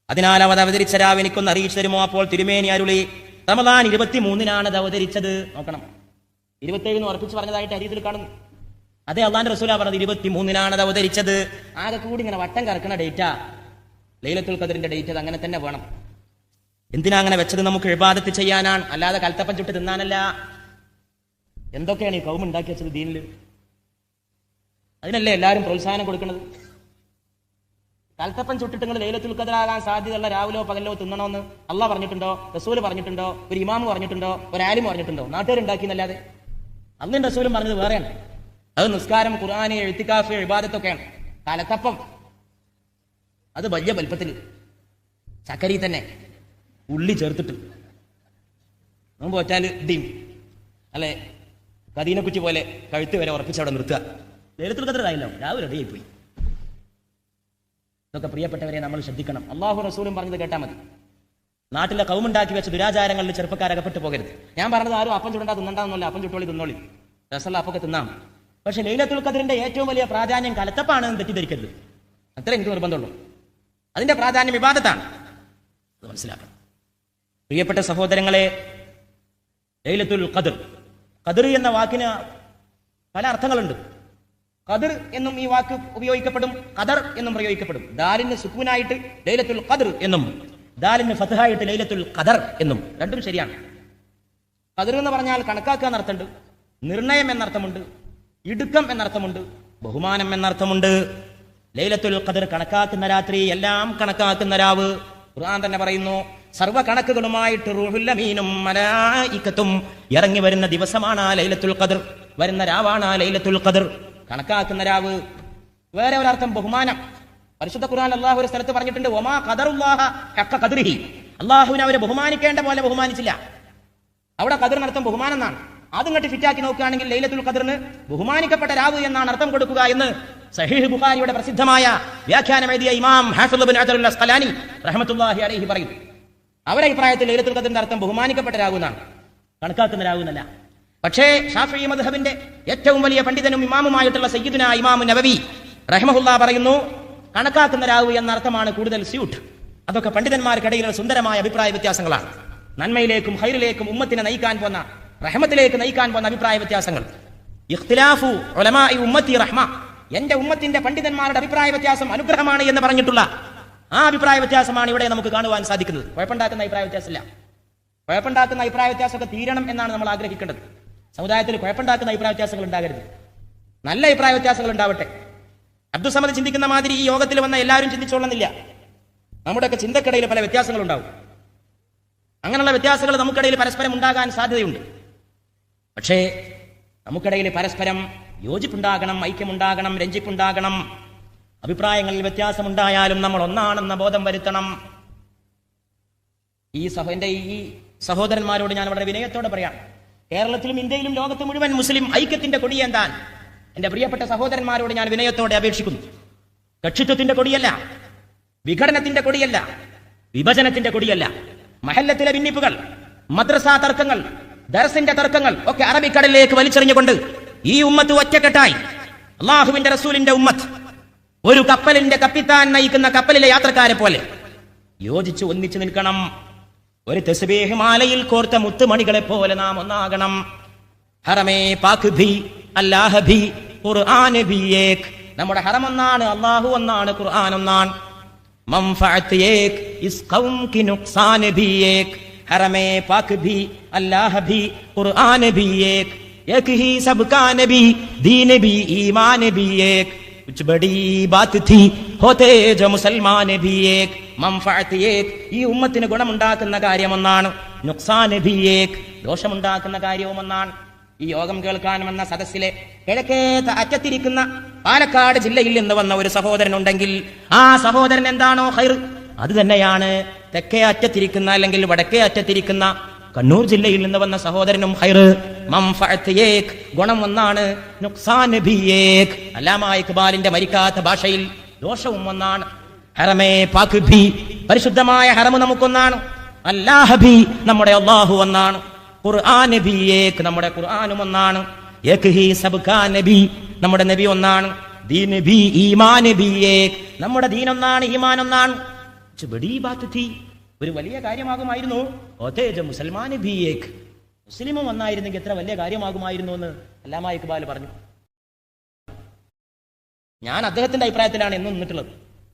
അതിനാൽ അവർ അവതരിച്ച രാവ് എനിക്കൊന്ന് അറിയിച്ചു തരുമോ? അപ്പോൾ തിരുമേനി അരുളി റമദാൻ ഇരുപത്തി മൂന്നിനാണ് അത് അവതരിച്ചത്. നോക്കണം. ഇരുപത്തേഴ് എന്ന് ഉറപ്പിച്ച് പറഞ്ഞതായിട്ട് ഹരീതിൽ കാണുന്നു. അതെ അള്ളാന്റെ റസൂല പറഞ്ഞത് ഇരുപത്തി മൂന്നിനാണ് അത് അവതരിച്ചത്. ആകെ കൂടി ഇങ്ങനെ വട്ടം കറക്കുന്ന ഡേറ്റ. ലൈലത്തുൽ ഖദറിന്റെ ഡേറ്റ് അത് അങ്ങനെ തന്നെ വേണം. എന്തിനാ അങ്ങനെ വെച്ചത് നമുക്ക് ഇബാദത്ത് ചെയ്യാനാണ്? അല്ലാതെ കൽത്തപ്പൻ ചുട്ട് തിന്നാനല്ല. എന്തൊക്കെയാണ് ഈ കൗമുണ്ടാക്കി വെച്ചത് ദീനിൽ അതിനല്ലേ എല്ലാവരും പ്രോത്സാഹനം കൊടുക്കുന്നത്? കൽത്തപ്പം ചുട്ടിട്ട് നിങ്ങൾ ലൈലത്തുൽ ഖദറാകാൻ സാധ്യതയുള്ള രാവിലോ പകലോ തിന്നണമെന്ന് അള്ളാഹ് പറഞ്ഞിട്ടുണ്ടോ? റസൂൽ പറഞ്ഞിട്ടുണ്ടോ? ഒരു ഇമാമ് പറഞ്ഞിട്ടുണ്ടോ? ഒരു ആലിം പറഞ്ഞിട്ടുണ്ടോ? നാട്ടുകാരുണ്ടാക്കിയെന്നല്ലാതെ. അന്നും റസൂലും പറഞ്ഞത് വേറെയാണ്. അത് നിസ്കാരം ഖുർആാന എഴുത്തിക്കാഫ് ഇബാദത്തൊക്കെയാണ്. കലത്തപ്പം അത് വലിയ വലുപ്പത്തിൽ. ചക്കരി തന്നെ. ഉള്ളി ചേർത്തിട്ട്. നോമ്പ് വെച്ചാൽ ഡിം അല്ലെ? കദീനക്കുറ്റി പോലെ കഴുത്ത് വരെ ഉറപ്പിച്ച് അവിടെ നിർത്തുക. ലളിത്തുൽ ആയില്ല. രാവിലെ റെഡിയായി പോയി ഇതൊക്കെ പ്രിയപ്പെട്ടവരെ നമ്മൾ ശ്രദ്ധിക്കണം. അള്ളാഹു റസൂലും പറഞ്ഞത് കേട്ടാൽ മതി. നാട്ടിലെ കൗമുണ്ടാക്കി വെച്ച ദുരാചാരങ്ങളിൽ ചെറുപ്പക്കാരകപ്പെട്ടു പോകരുത്. ഞാൻ പറഞ്ഞത് ആരും അപ്പം ചുടണ്ട തിന്നണ്ടെന്നല്ല അപ്പം ചുട്ടോളി തിന്നോളി. രസമുള്ള അപ്പൊക്കെ തിന്നാം. പക്ഷെ ലൈലത്തുൽ ഖദറിന്റെ ഏറ്റവും വലിയ പ്രാധാന്യം കലത്തപ്പാണ് എന്ന് തെറ്റിദ്ധരിക്കരുത്. അത്ര എനിക്ക് നിർബന്ധമുള്ളൂ. അതിന്റെ പ്രാധാന്യം വിവാദത്താണ് അത് മനസ്സിലാക്കണം. പ്രിയപ്പെട്ട സഹോദരങ്ങളെ ലൈലത്തുൽ ഖദർ. ഖദർ എന്ന വാക്കിന് പല അർത്ഥങ്ങളുണ്ട്. ഖദർ എന്നും ഈ വാക്ക് ഉപയോഗിക്കപ്പെടും. ഖദർ എന്നും പ്രയോഗിക്കപ്പെടും. ദാലിന് സുക്കൂനായിട്ട് ലൈലത്തുൽ ഖദർ എന്നും ദാലിന് ഫതഹായിട്ട് ലൈലത്തുൽ ഖദർ എന്നും രണ്ടും ശരിയാണ്. ഖദർ എന്ന് പറഞ്ഞാൽ കണക്കാക്കുക എന്നർത്ഥമുണ്ട്. നിർണയം എന്നർത്ഥമുണ്ട്. ഇടുക്കം എന്നർത്ഥമുണ്ട്. ബഹുമാനം എന്നർത്ഥമുണ്ട്. ലൈലത്തുൽ ഖദർ കണക്കാക്കുന്ന രാത്രി എല്ലാം കണക്കാക്കുന്ന രാവ്. ഖുർആൻ തന്നെ പറയുന്നു സർവ കണക്കുകളുമായിട്ട് റൂഹുല്ലമീനും മലായിക്കത്തും ഇറങ്ങി വരുന്ന ദിവസമാണ് ലൈലത്തുൽ ഖദർ. വരുന്ന രാവാണ് ലൈലത്തുൽ ഖദർ. കണക്കാക്കുന്ന രാവ്. വേറെ ഒരർത്ഥം ബഹുമാനം. പരിശുദ്ധ ഖുർആൻ അള്ളാഹു ഒരു സ്ഥലത്ത് പറഞ്ഞിട്ടുണ്ട് ഒമാ ഖദറുല്ലാഹ ഹക്ക ഖദറിഹി. അള്ളാഹുവിനെ അവരെ ബഹുമാനിക്കേണ്ട പോലെ ബഹുമാനിച്ചില്ല. അവിടെ ഖദറിനർത്ഥം ബഹുമാനം എന്നാണ്. അതും കണ്ടി ഫിറ്റാക്കി നോക്കുകയാണെങ്കിൽ ലൈലത്തുൽ ഖദറിന് ബഹുമാനിക്കപ്പെട്ട രാവ് എന്നാണ് അർത്ഥം കൊടുക്കുക എന്ന് സഹീഹ് ബുഖാരിയുടെ പ്രസിദ്ധമായ വ്യാഖ്യാനം എഴുതിയ ഇമാം അസ്ഖലാനി റഹ്മത്തുള്ളാഹി അലൈഹി പറയുന്നു. അവരഭിപ്രായത്തിൽ ലൈലത്തുൽ ഖദറിന്റെ അർത്ഥം ബഹുമാനിക്കപ്പെട്ട രാവ് എന്നാണ്. കണക്കാക്കുന്ന രാവ് എന്നല്ല. പക്ഷേ ഷാഫി മദ്ഹബിന്റെ ഏറ്റവും വലിയ പണ്ഡിതനും ഇമാമുമായിട്ടുള്ള സയ്യിദുന ഇമാമു നബവി റഹ്മഹുല്ല പറയുന്നു കണക്കാക്കുന്ന രാവ് എന്ന അർത്ഥമാണ് കൂടുതൽ സ്യൂട്ട്. അതൊക്കെ പണ്ഡിതന്മാർക്കിടയിലുള്ള സുന്ദരമായ അഭിപ്രായ വ്യത്യാസങ്ങളാണ്. നന്മയിലേക്കും ഹൈറിലേക്കും ഉമ്മത്തിനെ നയിക്കാൻ പോന്ന റഹ്മത്തിലേക്ക് നയിക്കാൻ പോന്ന അഭിപ്രായ വ്യത്യാസങ്ങൾ. ഇഖ്തിലാഫു ഉമ്മത്തി റഹ്മ. എന്റെ ഉമ്മത്തിന്റെ പണ്ഡിതന്മാരുടെ അഭിപ്രായ വ്യത്യാസം അനുഗ്രഹമാണ് എന്ന് പറഞ്ഞിട്ടുള്ള ആ അഭിപ്രായ വ്യത്യാസമാണ് ഇവിടെ നമുക്ക് കാണുവാൻ സാധിക്കുന്നത്. കുഴപ്പമുണ്ടാക്കുന്ന അഭിപ്രായ വ്യത്യാസമില്ല. കുഴപ്പമുണ്ടാക്കുന്ന അഭിപ്രായ വ്യത്യാസമൊക്കെ തീരണം എന്നാണ് നമ്മൾ ആഗ്രഹിക്കേണ്ടത്. സമുദായത്തിൽ കുഴപ്പമുണ്ടാക്കുന്ന അഭിപ്രായ വ്യത്യാസങ്ങൾ ഉണ്ടാകരുത്. നല്ല അഭിപ്രായ വ്യത്യാസങ്ങൾ ഉണ്ടാവട്ടെ. അബ്ദുസമദ് ചിന്തിക്കുന്ന മാതിരി ഈ യോഗത്തിൽ വന്ന എല്ലാവരും ചിന്തിച്ചോളുന്നില്ല. നമ്മുടെയൊക്കെ ചിന്തക്കിടയിൽ പല വ്യത്യാസങ്ങൾ ഉണ്ടാവും അങ്ങനെയുള്ള വ്യത്യാസങ്ങൾ നമുക്കിടയിൽ പരസ്പരം ഉണ്ടാകാൻ സാധ്യതയുണ്ട്. പക്ഷേ നമുക്കിടയിൽ പരസ്പരം യോജിപ്പുണ്ടാകണം ഐക്യമുണ്ടാകണം രഞ്ജിപ്പുണ്ടാകണം. അഭിപ്രായങ്ങളിൽ വ്യത്യാസമുണ്ടായാലും നമ്മൾ ഒന്നാണെന്ന ബോധം വരുത്തണം. ഈ സഹോ എന്റെ ഈ സഹോദരന്മാരോട് ഞാൻ വളരെ വിനയത്തോടെ പറയാം. കേരളത്തിലും ഇന്ത്യയിലും ലോകത്ത് മുഴുവൻ മുസ്ലിം ഐക്യത്തിന്റെ കൊടിയേന്താൻ എന്റെ പ്രിയപ്പെട്ട സഹോദരന്മാരോട് ഞാൻ വിനയത്തോടെ അപേക്ഷിക്കുന്നു. കക്ഷിത്വത്തിന്റെ കൊടിയല്ല വിഘടനത്തിന്റെ കൊടിയല്ല വിഭജനത്തിന്റെ കൊടിയല്ല. മഹല്ലത്തിലെ ഭിന്നിപ്പുകൾ മദ്രസാ തർക്കങ്ങൾ ദർസിന്റെ തർക്കങ്ങൾ ഒക്കെ അറബിക്കടലിലേക്ക് വലിച്ചെറിഞ്ഞുകൊണ്ട് ഈ ഉമ്മത്ത് ഒറ്റക്കെട്ടായി. അള്ളാഹുവിന്റെ റസൂലിന്റെ ഉമ്മത്ത്. ഒരു കപ്പലിന്റെ കപ്പിത്താൻ നയിക്കുന്ന കപ്പലിലെ യാത്രക്കാരെ പോലെ. യോജിച്ച് ഒന്നിച്ചു നിൽക്കണം. ഒരു തെസ്ബീഹ് മാലയിൽ കോർത്ത മുത്തുമണികളെ പോലെ നാം ഒന്നാകണം ഹറമേ പാക് ഭി അല്ലാഹ ഭി ഖുർആൻ ഭി ഏക് നമ്മുടെ ഹറം ഒന്നാണ് അള്ളാഹു ഒന്നാണ് ഖുർആൻ ഒന്നാണ് മംഫഅത്ത് ഏക് ഇസ് ഖൗം കി നുക്സാൻ ഭി ഏക് ഹറമേ പാക് ഭി അല്ലാഹ ഭി ഖുർആൻ ഭി ഏക് एक ही सबका नबी दीन भी ईमान भी एक कुछ बड़ी बात थी होते जो മുസൽമാൻ भी एक മംഫഅത്ത് ഏക് ഈ ഉമ്മത്തിന് ഗുണമുണ്ടാക്കുന്ന കാര്യമൊന്നാണ് നുക്സാൻ ഭി ഏക് ദോഷമുണ്ടാക്കുന്ന കാര്യവും ഒന്നാണ് ഈ യോഗം കേൾക്കാൻ വന്ന സദസ്സിലെ കിഴക്കേത്ത അറ്റത്തിരിക്കുന്ന പാലക്കാട് ജില്ലയിൽ നിന്ന് വന്ന ഒരു സഹോദരൻ ഉണ്ടെങ്കിൽ ആ സഹോദരൻ എന്താണോ ഹൈർ അത് തന്നെയാണ് തെക്കേ അറ്റത്തിരിക്കുന്ന അല്ലെങ്കിൽ വടക്കേ അറ്റത്തിരിക്കുന്ന കണ്ണൂർ ജില്ലയിൽ നിന്ന് വന്ന സഹോദരനും ഹൈർ. ഗുണം ഒന്നാണ് അല്ലാമ മരിക്കാത്ത ഭാഷയിൽ ദോഷവും ഒന്നാണ്. ഹറമേ പാക്ക് ഭി പരിശുദ്ധമായ ഹറമ് നമുക്കൊന്നാണ്. അല്ലാഹബി നമ്മുടെ അള്ളാഹു ഒന്നാണ്. ഖുർആൻ ഏക് നമ്മുടെ ഖുർആനും ഒന്നാണ്. നബി നമ്മുടെ നബി ഒന്നാണ്. ദീൻ നബി നമ്മുടെ ദീൻ ഒന്നാണ് ഈമാൻ ഒന്നാണ് ഒരു വലിയ കാര്യമാകുമായിരുന്നു. മുസൽമാൻ നബി ഏക്. മുസ്ലിമും വന്നായിരുന്നെങ്കിൽ എത്ര വലിയ കാര്യമാകുമായിരുന്നു എന്ന് അല്ലാമ ഇക്ബാൽ പറഞ്ഞു. ഞാൻ അദ്ദേഹത്തിന്റെ അഭിപ്രായത്തിലാണ് എന്നും നിന്നിട്ടുള്ളത്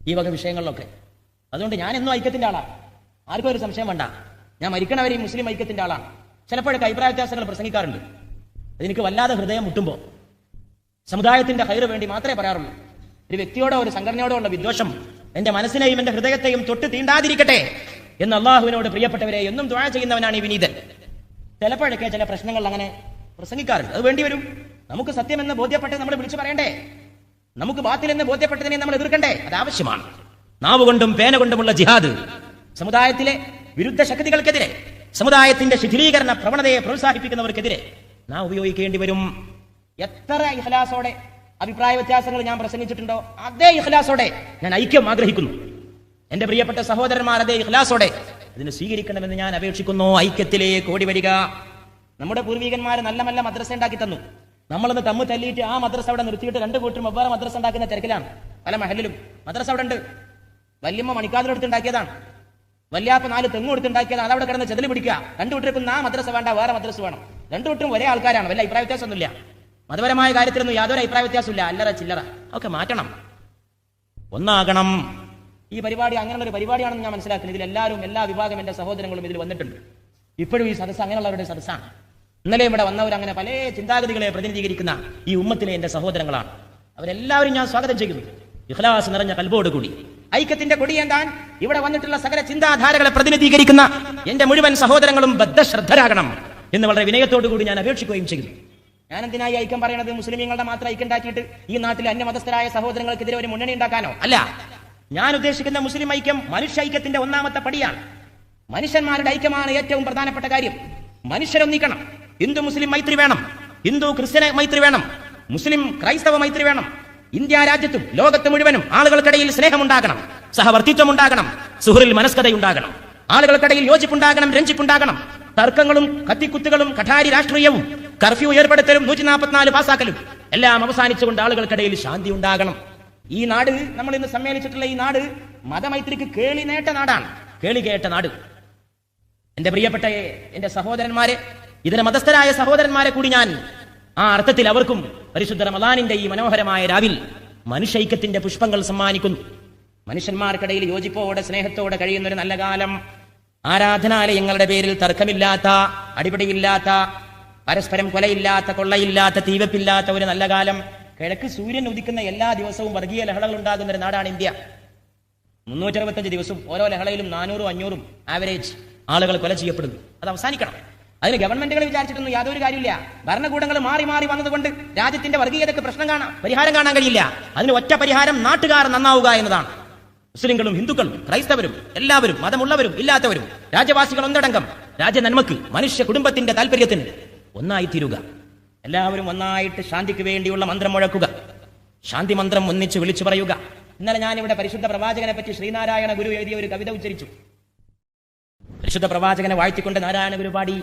ഈ വക വിഷയങ്ങളിലൊക്കെ. അതുകൊണ്ട് ഞാൻ എന്നും ഐക്യത്തിന്റെ ആളാണ് ആർക്കും ഒരു സംശയം വേണ്ട. ഞാൻ മരിക്കണവരെ ഈ മുസ്ലിം ഐക്യത്തിന്റെ ആളാണ്. ചിലപ്പോഴൊക്കെ അഭിപ്രായ വ്യത്യാസങ്ങൾ പ്രസംഗിക്കാറുണ്ട്. അതെനിക്ക് വല്ലാതെ ഹൃദയം മുട്ടുമ്പോൾ സമുദായത്തിന്റെ ഹൈറ് വേണ്ടി മാത്രമേ പറയാറുള്ളൂ. ഒരു വ്യക്തിയോടോ ഒരു സംഘടനയോടോ ഉള്ള വിദ്വേഷം എന്റെ മനസ്സിനെയും എന്റെ ഹൃദയത്തെയും തൊട്ട് തീണ്ടാതിരിക്കട്ടെ. എന്ന് അള്ളാഹുവിനോട് പ്രിയപ്പെട്ടവരെ എന്നും ദ്വാ ചെയ്യുന്നവനാണ് ഈ വിനീതൻ. ചിലപ്പോഴൊക്കെ ചില പ്രശ്നങ്ങൾ അങ്ങനെ പ്രസംഗിക്കാറുണ്ട്. അത് വേണ്ടി വരും. നമുക്ക് സത്യമെന്ന് ബോധ്യപ്പെട്ടത് നമ്മൾ വിളിച്ചു പറയണ്ടേ? നമുക്ക് ബാത്തിലെന്ന് ബോധ്യപ്പെട്ടതിനെ നമ്മൾ എതിർക്കണ്ടേ? അത് ആവശ്യമാണ്. നാവ് കൊണ്ടും പേന കൊണ്ടുമുള്ള ജിഹാദ് സമുദായത്തിലെ വിരുദ്ധ ശക്തികൾക്കെതിരെ സമുദായത്തിന്റെ ശിഥിലീകരണ പ്രവണതയെ പ്രോത്സാഹിപ്പിക്കുന്നവർക്കെതിരെ നാം ഉപയോഗിക്കേണ്ടി വരും. എത്ര ഇഹ്ലാസോടെ അഭിപ്രായ വ്യത്യാസങ്ങൾ ഞാൻ പ്രസംഗിച്ചിട്ടുണ്ടോ? അതേ ഇഹ്ലാസോടെ ഞാൻ ഐക്യം ആഗ്രഹിക്കുന്നു. എന്റെ പ്രിയപ്പെട്ട സഹോദരന്മാർ അതേ ഇഖ്ലാസോടെ. ഇതിന് സ്വീകരിക്കണമെന്ന് ഞാൻ അപേക്ഷിക്കുന്നു. ഐക്യത്തിലേക്ക് ഓടി വരിക നമ്മുടെ പൂർവികന്മാർ നല്ല നല്ല മദ്രസ ഉണ്ടാക്കി തന്നു. നമ്മളൊന്ന് തമ്മ് തല്ലിയിട്ട് ആ മദ്രസ അവിടെ നിർത്തിയിട്ട് രണ്ട് കൂട്ടരും വെവ്വേറെ മദ്രസ ഉണ്ടാക്കുന്ന തിരക്കിലാണ്. പല മഹലിലും മദ്രസ അവിടെ ഉണ്ട്. വല്യമ്മ മണിക്കാതിലെടുത്ത് ഉണ്ടാക്കിയതാണ്. വല്യാപ്പ നാല് തെങ്ങ് കൊടുത്തുണ്ടാക്കിയത് അതവിടെ കിടന്ന് ചെതിൽ പിടിക്കുക. രണ്ടു കൂട്ടർക്കും ആ മദ്രസ വേണ്ട വേറെ മദ്രസ വേണം. രണ്ടു കൂട്ടരും ഒരേ ആൾക്കാരാണ്. വല്ല അഭിപ്രായ വ്യത്യാസമൊന്നുമില്ല. മതപരമായ കാര്യത്തിലൊന്നും യാതൊരു അഭിപ്രായ വ്യത്യാസമില്ല. അല്ലറ ചില്ലറ. ഒക്കെ മാറ്റണം. ഒന്നാകണം. ഈ പരിപാടി അങ്ങനെയുള്ള ഒരു പരിപാടിയാണെന്ന് ഞാൻ മനസ്സിലാക്കുന്നത് ഇതിൽ എല്ലാവരും എല്ലാ വിഭാഗം എന്റെ സഹോദരങ്ങളും ഇതിൽ വന്നിട്ടുണ്ട്. ഇപ്പോഴും ഈ സദസ്സ് അങ്ങനെയുള്ളവരുടെ സദസ്സാണ്. ഇന്നലെ ഇവിടെ വന്നവർ അങ്ങനെ പല ചിന്താഗതികളെ പ്രതിനിധീകരിക്കുന്ന ഈ ഉമ്മത്തിലെ എന്റെ സഹോദരങ്ങളാണ്. അവരെല്ലാവരും ഞാൻ സ്വാഗതം ചെയ്യുന്നു. ഇഖ്ലാസ് നിറഞ്ഞ കൽബോട് കൂടി. ഐക്യത്തിന്റെ കൊടി എന്താൻ ഇവിടെ വന്നിട്ടുള്ള സകല ചിന്താധാരകളെ പ്രതിനിധീകരിക്കുന്ന എന്റെ മുഴുവൻ സഹോദരങ്ങളും ബദ്ധശ്രദ്ധരാകണം എന്ന് വളരെ വിനയത്തോടു കൂടി ഞാൻ അപേക്ഷിക്കുകയും ചെയ്യുന്നു. ഞാൻ എന്തിനായി ഐക്യം പറയണത്? മുസ്ലിമീങ്ങളുടെ മാത്രം ഐക്യം ഉണ്ടാക്കിയിട്ട് ഈ നാട്ടിലെ അന്യമതസ്ഥരായ സഹോദരങ്ങൾക്കെതിരെ ഒരു മുന്നണി ഉണ്ടാക്കാനോ? അല്ല. ഞാൻ ഉദ്ദേശിക്കുന്ന മുസ്ലിം ഐക്യം മനുഷ്യ ഐക്യത്തിന്റെ ഒന്നാമത്തെ പടിയാണ്. മനുഷ്യന്മാരുടെ ഐക്യമാണ് ഏറ്റവും പ്രധാനപ്പെട്ട കാര്യം. മനുഷ്യരൊന്നിക്കണം ഹിന്ദു മുസ്ലിം മൈത്രി വേണം. ഹിന്ദു ക്രിസ്ത്യൻ മൈത്രി വേണം. മുസ്ലിം ക്രൈസ്തവ മൈത്രി വേണം. ഇന്ത്യ രാജ്യത്തും ലോകത്ത് മുഴുവനും ആളുകൾക്കിടയിൽ സ്നേഹമുണ്ടാകണം. സഹവർത്തിത്വം ഉണ്ടാകണം. സുഹൃൽ മനസ്കതയുണ്ടാകണം. ആളുകൾക്കിടയിൽ യോജിപ്പുണ്ടാകണം രഞ്ജിപ്പുണ്ടാകണം. തർക്കങ്ങളും കത്തിക്കുത്തുകളും കഠാരി രാഷ്ട്രീയവും കർഫ്യൂ ഏർപ്പെടുത്തലും നൂറ്റി നാൽപ്പത്തിനാല് പാസാക്കലും എല്ലാം അവസാനിച്ചുകൊണ്ട് ആളുകൾക്കിടയിൽ ശാന്തി ഉണ്ടാകണം. ഈ നാട് നമ്മൾ ഇന്ന് സമ്മേളിച്ചിട്ടുള്ള ഈ നാട് മതമൈത്രിക്ക് കേളി നേട്ട നാടാണ്. കേളി കേട്ട നാട്. എന്റെ പ്രിയപ്പെട്ട എന്റെ സഹോദരന്മാരെ ഇതിന് മതസ്ഥരായ സഹോദരന്മാരെ കൂടി ഞാൻ ആ അർത്ഥത്തിൽ അവർക്കും പരിശുദ്ധ റമദാനിന്റെ ഈ മനോഹരമായ രാവിൽ മനുഷ്യൈക്യത്തിന്റെ പുഷ്പങ്ങൾ സമ്മാനിക്കുന്നു. മനുഷ്യന്മാർക്കിടയിൽ യോജിപ്പോടെ സ്നേഹത്തോടെ കഴിയുന്ന ഒരു നല്ല കാലം. ആരാധനാലയങ്ങളുടെ പേരിൽ തർക്കമില്ലാത്ത അടിപിടിയില്ലാത്ത പരസ്പരം കൊലയില്ലാത്ത കൊള്ളയില്ലാത്ത തീവപ്പില്ലാത്ത ഒരു നല്ല കാലം. കിഴക്ക് സൂര്യൻ ഉദിക്കുന്ന എല്ലാ ദിവസവും വർഗീയ ലഹളകൾ ഉണ്ടാകുന്ന ഒരു നാടാണ് ഇന്ത്യ. മുന്നൂറ്ററുപത്തഞ്ച് ദിവസവും ഓരോ ലഹളയിലും നാനൂറും അഞ്ഞൂറും ആവറേജ് ആളുകൾ കൊല ചെയ്യപ്പെടുന്നു. അത് അവസാനിക്കണം. അതിന് ഗവൺമെന്റുകൾ വിചാരിച്ചിട്ടൊന്നും യാതൊരു കാര്യമില്ല. ഭരണകൂടങ്ങൾ മാറി മാറി വന്നതുകൊണ്ട് രാജ്യത്തിന്റെ വർഗീയതയ്ക്ക് പ്രശ്നം കാണാം പരിഹാരം കാണാൻ കഴിയില്ല. അതിന് ഒറ്റ പരിഹാരം നാട്ടുകാർ നന്നാവുക എന്നതാണ്. മുസ്ലിങ്ങളും ഹിന്ദുക്കളും ക്രൈസ്തവരും എല്ലാവരും മതമുള്ളവരും ഇല്ലാത്തവരും രാജ്യവാസികൾ ഒന്നടങ്കം രാജ്യ നന്മക്ക് മനുഷ്യ കുടുംബത്തിന്റെ താല്പര്യത്തിന് ഒന്നായിത്തീരുക. എല്ലാവരും ഒന്നായിട്ട് ശാന്തിക്ക് വേണ്ടിയുള്ള മന്ത്രം മുഴക്കുക. ശാന്തി മന്ത്രം ഒന്നിച്ച് വിളിച്ചു പറയുക. ഇന്നലെ ഞാൻ ഇവിടെ പരിശുദ്ധ പ്രവാചകനെ പറ്റി ശ്രീനാരായണ ഗുരു എഴുതിയ ഒരു കവിത ഉച്ചരിച്ചു. പരിശുദ്ധ പ്രവാചകനെ വാഴ്ത്തിക്കൊണ്ട് നാരായണ ഗുരു പാടി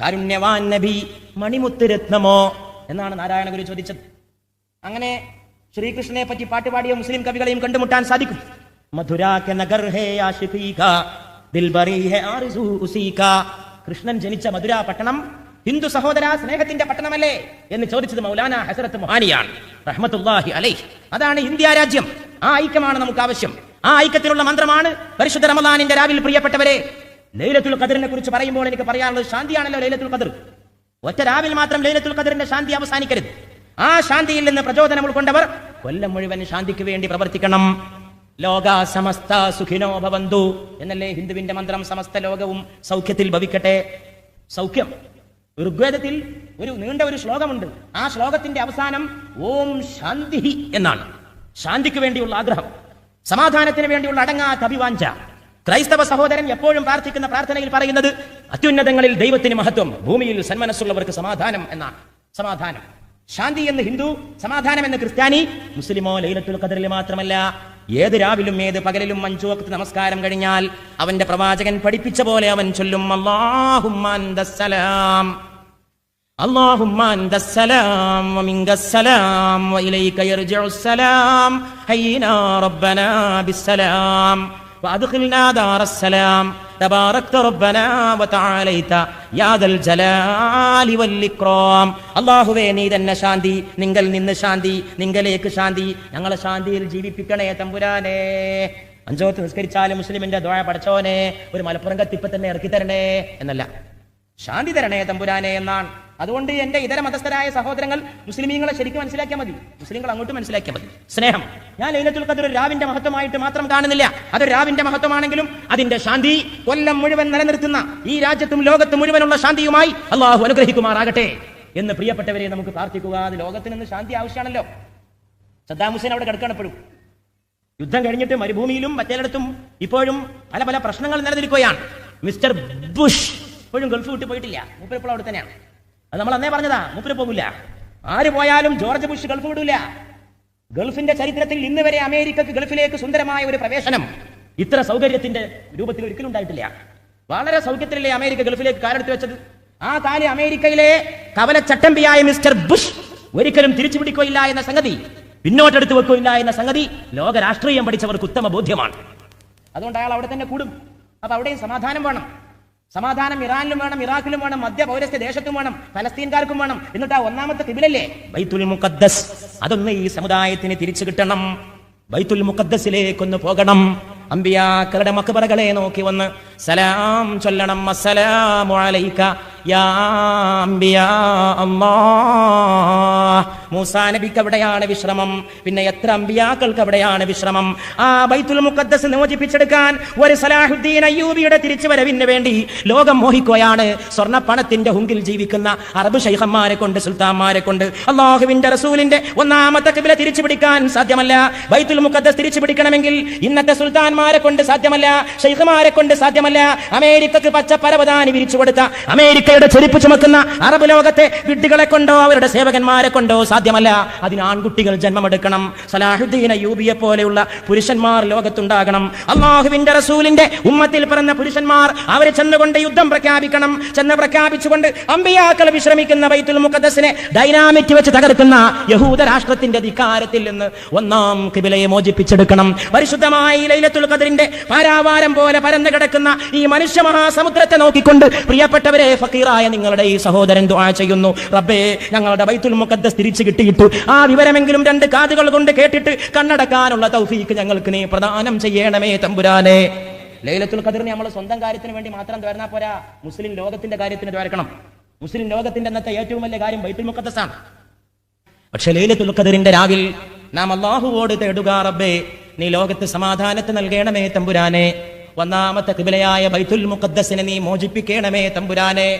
കാരുണ്യവാൻ നബി മണിമുത്ത് രത്നമോ? എന്നാണ് നാരായണ ഗുരു ചോദിച്ചത്. അങ്ങനെ ശ്രീകൃഷ്ണനെ പറ്റി പാട്ടുപാടിയ മുസ്ലിം കവികളെയും കണ്ടുമുട്ടാൻ സാധിക്കും. മധുരാ നഗർ ഹേ ഹേ കൃഷ്ണൻ ജനിച്ച മധുര പട്ടണം ഹിന്ദു സഹോദര സ്നേഹത്തിന്റെ പട്ടണമല്ലേ എന്ന് ചോദിച്ചത് മൗലാന ഹസരത്ത് മൊഹാനിയാണ്. റഹ്മത്തുല്ലാഹി അലൈ അതാണ് ഇന്ത്യ രാജ്യം. ആ ഐക്യമാണ് നമുക്ക് ആവശ്യം. ആ ഐക്യത്തിനുള്ള മന്ത്രമാണ് പരിശുദ്ധ റമദാനിന്റെ രാവിൽ പ്രിയപ്പെട്ടവരെ. ലൈലത്തുൽ ഖദറിനെ കുറിച്ച് പറയുമ്പോൾ എനിക്ക് പറയാനുള്ളത് ശാന്തിയാണല്ലോ ലൈലത്തുൽ ഖദർ. ഒറ്റ രാവിൽ മാത്രം ലൈലത്തുൽ ഖദറിന്റെ ശാന്തി അവസാനിക്കരുത്. ആ ശാന്തിയിൽ നിന്ന് പ്രചോദനം ഉൾക്കൊണ്ടവർ കൊല്ലം മുഴുവൻ ശാന്തിക്ക് വേണ്ടി പ്രവർത്തിക്കണം. ലോക സമസ്ത സുഖിനോ ഭവന്തു എന്നല്ലേ ഹിന്ദുവിന്റെ മന്ത്രം സമസ്ത ലോകവും സൗഖ്യത്തിൽ ഭവിക്കട്ടെ? സൗഖ്യം. ഋഗ്വേദത്തിൽ ഒരു നീണ്ട ഒരു ശ്ലോകമുണ്ട്. ആ ശ്ലോകത്തിന്റെ അവസാനം ഓം ശാന്തി എന്നാണ്. ശാന്തിക്ക് വേണ്ടിയുള്ള ആഗ്രഹം. സമാധാനത്തിന് വേണ്ടിയുള്ള അടങ്ങാത്ത അഭിവാഞ്ച ക്രൈസ്തവ സഹോദരൻ എപ്പോഴും പ്രാർത്ഥിക്കുന്ന പ്രാർത്ഥനയിൽ പറയുന്നത് അത്യുന്നതങ്ങളിൽ ദൈവത്തിന് മഹത്വം ഭൂമിയിൽ സന്മനസ്സുള്ളവർക്ക് സമാധാനം എന്നാണ്. സമാധാനം. ശാന്തി എന്ന് ഹിന്ദു സമാധാനം എന്ന് ക്രിസ്ത്യാനി മുസ്ലിമോ ലൈലത്തുൽ ഖദറിൽ മാത്രമല്ല. ഏത് രാവിലും ഏത് പകലിലും അഞ്ചു വക്ത് നമസ്കാരം കഴിഞ്ഞാൽ അവന്റെ പ്രവാചകൻ പഠിപ്പിച്ച പോലെ അവൻ ചൊല്ലും അള്ളാഹുമാൻ اللهم انت السلام ومنك السلام واليك يرجع السلام حينا ربنا بالسلام وادخلنا دار السلام تباركت ربنا وتعاليت يا ذا الجلال والاكرام അള്ളാഹുവേ നീ തന്നെ ശാന്തി നിങ്ങൾ നിന്ന് ശാന്തി നിങ്ങളിലേക്ക് ശാന്തി ഞങ്ങളെ ശാന്തിയിൽ ജീവിപ്പിക്കണേ തമ്പുരാനെ അഞ്ചോത്ത് നിസ്കരിച്ചാലും മുസ്ലിമിന്റെ ദ്വായ പടച്ചോനെ ഒരു മലപ്പുറം കത്തിപ്പ തന്നെ ഇറക്കി തരണേ എന്നല്ല ശാന്തി തരണേ തമ്പുരാനെ എന്നാണ് അതുകൊണ്ട് എന്റെ ഇതര മതസ്ഥരായ സഹോദരങ്ങൾ മുസ്ലിമീങ്ങളെ ശരിക്കും മനസ്സിലാക്കിയാൽ മതി. മുസ്ലിങ്ങൾ അങ്ങോട്ട് മനസ്സിലാക്കിയാൽ മതി. സ്നേഹം. ഞാൻ ലൈലത്തുൽ ഖദർ രാവിന്റെ മഹത്വമായിട്ട് മാത്രം കാണുന്നില്ല. അതൊരു രാവിന്റെ മഹത്വമാണെങ്കിലും അതിന്റെ ശാന്തി കൊല്ലം മുഴുവൻ നിലനിർത്തുന്ന ഈ രാജ്യത്തും ലോകത്തും മുഴുവനുള്ള ശാന്തിയുമായി അള്ളാഹു അനുഗ്രഹിക്കുമാറാകട്ടെ എന്ന് പ്രിയപ്പെട്ടവരെ നമുക്ക് പ്രാർത്ഥിക്കുക. അത് ലോകത്തിന് ഇന്ന് ശാന്തി ആവശ്യമാണല്ലോ. സദ്ദാം ഹുസൈൻ അവിടെ കിടക്കണപ്പോഴും യുദ്ധം കഴിഞ്ഞിട്ട് മരുഭൂമിയിലും മറ്റേടത്തും ഇപ്പോഴും പല പല പ്രശ്നങ്ങൾ നിലനിൽക്കുകയാണ്. മിസ്റ്റർ ബുഷ് ഇപ്പോഴും ഗൾഫ് വിട്ട് പോയിട്ടില്ല. മൂപ്പരിപ്പോൾ അവിടെ തന്നെയാണ്. അത് നമ്മൾ അന്നേ പറഞ്ഞതാ മൂപ്പര് പോകില്ല ആര് പോയാലും ജോർജ് ബുഷ് ഗൾഫ് വിടൂല. ഗൾഫിന്റെ ചരിത്രത്തിൽ ഇന്ന് വരെ അമേരിക്കക്ക് ഗൾഫിലേക്ക് സുന്ദരമായ ഒരു പ്രവേശനം ഇത്ര സൗകര്യത്തിന്റെ രൂപത്തിൽ ഒരിക്കലും ഉണ്ടായിട്ടില്ല. വളരെ സൗഖ്യത്തിലല്ലേ അമേരിക്ക ഗൾഫിലേക്ക് കാലെടുത്ത് വെച്ചത്? ആ കാലി അമേരിക്കയിലെ കവലച്ചട്ടമ്പിയായ മിസ്റ്റർ ബുഷ് ഒരിക്കലും തിരിച്ചു പിടിക്കുകയില്ല എന്ന സംഗതി പിന്നോട്ടെടുത്ത് വെക്കുകയില്ല എന്ന സംഗതി ലോക രാഷ്ട്രീയം പഠിച്ചവർക്ക് ഉത്തമ ബോധ്യമാണ്. അതുകൊണ്ട് അയാൾ അവിടെ തന്നെ കൂടും. അപ്പൊ അവിടെയും സമാധാനം വേണം. സമാധാനം ഇറാനിലും വേണം ഇറാഖിലും വേണം മധ്യ പൗരസ്ത്യ ദേശത്തും വേണം ഫലസ്തീൻകാർക്കും വേണം. എന്നിട്ട് ആ ഒന്നാമത്തെ കിബിലല്ലേ ബൈത്തുൽ മുഖദ്ദസ്. അതൊന്ന് ഈ സമുദായത്തിന് തിരിച്ചു കിട്ടണം. ബൈത്തുൽ മുഖദ്ദസിലേക്കൊന്ന് പോകണം. അമ്പിയാക്കളുടെ മക്ബറകളെ നോക്കി വന്ന് സലാം ചൊല്ലണം. അസ്സലാമു അലൈക. യാ അംബിയാ അല്ലാഹ്. മൂസാ നബിക്ക് അവിടെയാണ് വിശ്രമം. പിന്നെ എത്ര അമ്പിയാക്കൾക്ക് അവിടെയാണ് വിശ്രമം? ആ ബൈത്തുൽ മുഖദ്ദസ് മോചിപ്പിച്ചെടുക്കാൻ ഒരു സലാഹുദ്ദീൻ അയ്യൂബിയുടെ തിരിച്ചുവരവിന് വേണ്ടി ലോകം മോഹിക്കുകയാണ്. സ്വർണ പണത്തിന്റെ ഹുങ്കിൽ ജീവിക്കുന്ന അറബ് ഷൈഹന്മാരെ കൊണ്ട് സുൽത്താൻമാരെ കൊണ്ട് അള്ളാഹുവിന്റെ റസൂലിന്റെ ഒന്നാമത്തെ കിബില തിരിച്ചു പിടിക്കാൻ സാധ്യമല്ല. ബൈത്തുൽ മുഖദ്ദസ് തിരിച്ചു പിടിക്കണമെങ്കിൽ ഇന്നത്തെ സുൽത്താൻമാരെ കൊണ്ട് സാധ്യമല്ല ഷെയ്ഖുമാരെ കൊണ്ട് സാധ്യമല്ല. അമേരിക്കക്ക് പച്ച പരവതാനി വിരിച്ചു കൊടുത്ത അമേരിക്കയുടെ ചെരുപ്പ് ചുമക്കുന്ന അറബ് ലോകത്തെ വിഡ്ഢികളെ കൊണ്ടോ അവരുടെ സേവകന്മാരെ കൊണ്ടോ സാധ്യമല്ല. അതിന് ആൺകുട്ടികൾ ജന്മമെടുക്കണം. സലാഹുദ്ദീൻ അയ്യൂബിയെ പോലെയുള്ള പുരുഷന്മാർ ലോകത്തുണ്ടാകണം. അള്ളാഹുവിന്റെ റസൂലിന്റെ ഉമ്മത്തിൽ പിറന്ന പുരുഷന്മാർ അവരെ ചെന്നുകൊണ്ട് യുദ്ധം പ്രഖ്യാപിക്കണം. ചെന്ന് പ്രഖ്യാപിച്ചുകൊണ്ട് അമ്പിയാക്കൾ വിശ്രമിക്കുന്ന ബൈത്തുൽ മുഖദ്ദസിനെ ഡൈനാമിറ്റ് വെച്ച് തകർക്കുന്ന യഹൂദ രാഷ്ട്രത്തിന്റെ ധിക്കാരത്തിൽ നിന്ന് ഒന്നാം കിബിലയെ മോചിപ്പിച്ചെടുക്കണം. പരിശുദ്ധമായ ലൈലത്തുൽ ഖദറിന്റെ പാരാവാരം പോലെ പരന്നു കിടക്കുന്ന ഈ മനുഷ്യ മഹാസമുദ്രത്തെ നോക്കിക്കൊണ്ട് പ്രിയപ്പെട്ടവരെ ഫക്കീറായ നിങ്ങളുടെ ഈ സഹോദരൻ ദുആ ചെയ്യുന്നു. റബ്ബേ ഞങ്ങളുടെ ബൈത്തുൽ മുഖദ്ദസ് തിരിച്ചു കിട്ടിയിട്ടു. ആ വിവരമെങ്കിലും രണ്ട് കാതുകൾ കൊണ്ട് കേട്ടിട്ട് കണ്ണടക്കാനുള്ള തൗഫീക്ക് ഞങ്ങൾക്ക് നീ പ്രദാനം ചെയ്യണമേ തമ്പുരാനെ. ലൈലത്തുൽ ഖദറിനെ നമ്മൾ സ്വന്തം കാര്യത്തിന് വേണ്ടി മാത്രം തുരന്നാ പോരാ. മുസ്ലിം ലോകത്തിന്റെ കാര്യത്തിന് തുരക്കണം മുസ്ലിം ലോകത്തിന്റെ അന്നത്തെ ഏറ്റവും വലിയ കാര്യം ബൈത്തുൽ മുഖദ്ദസാണ് പക്ഷെ ലൈലത്തുൽ ഖദറിന്റെ രാവിൽ നാം അള്ളാഹുവോട് തേടുക റബ്ബേ നീ ലോകത്ത് സമാധാനത്തെ നൽകണമേ തമ്പുരാനെ. ഒന്നാമത്തെ കിബിലയായ ബൈത്തുൽ മുഖദ്ദസിനെ നീ മോചിപ്പിക്കണമേ തമ്പുരാനെ.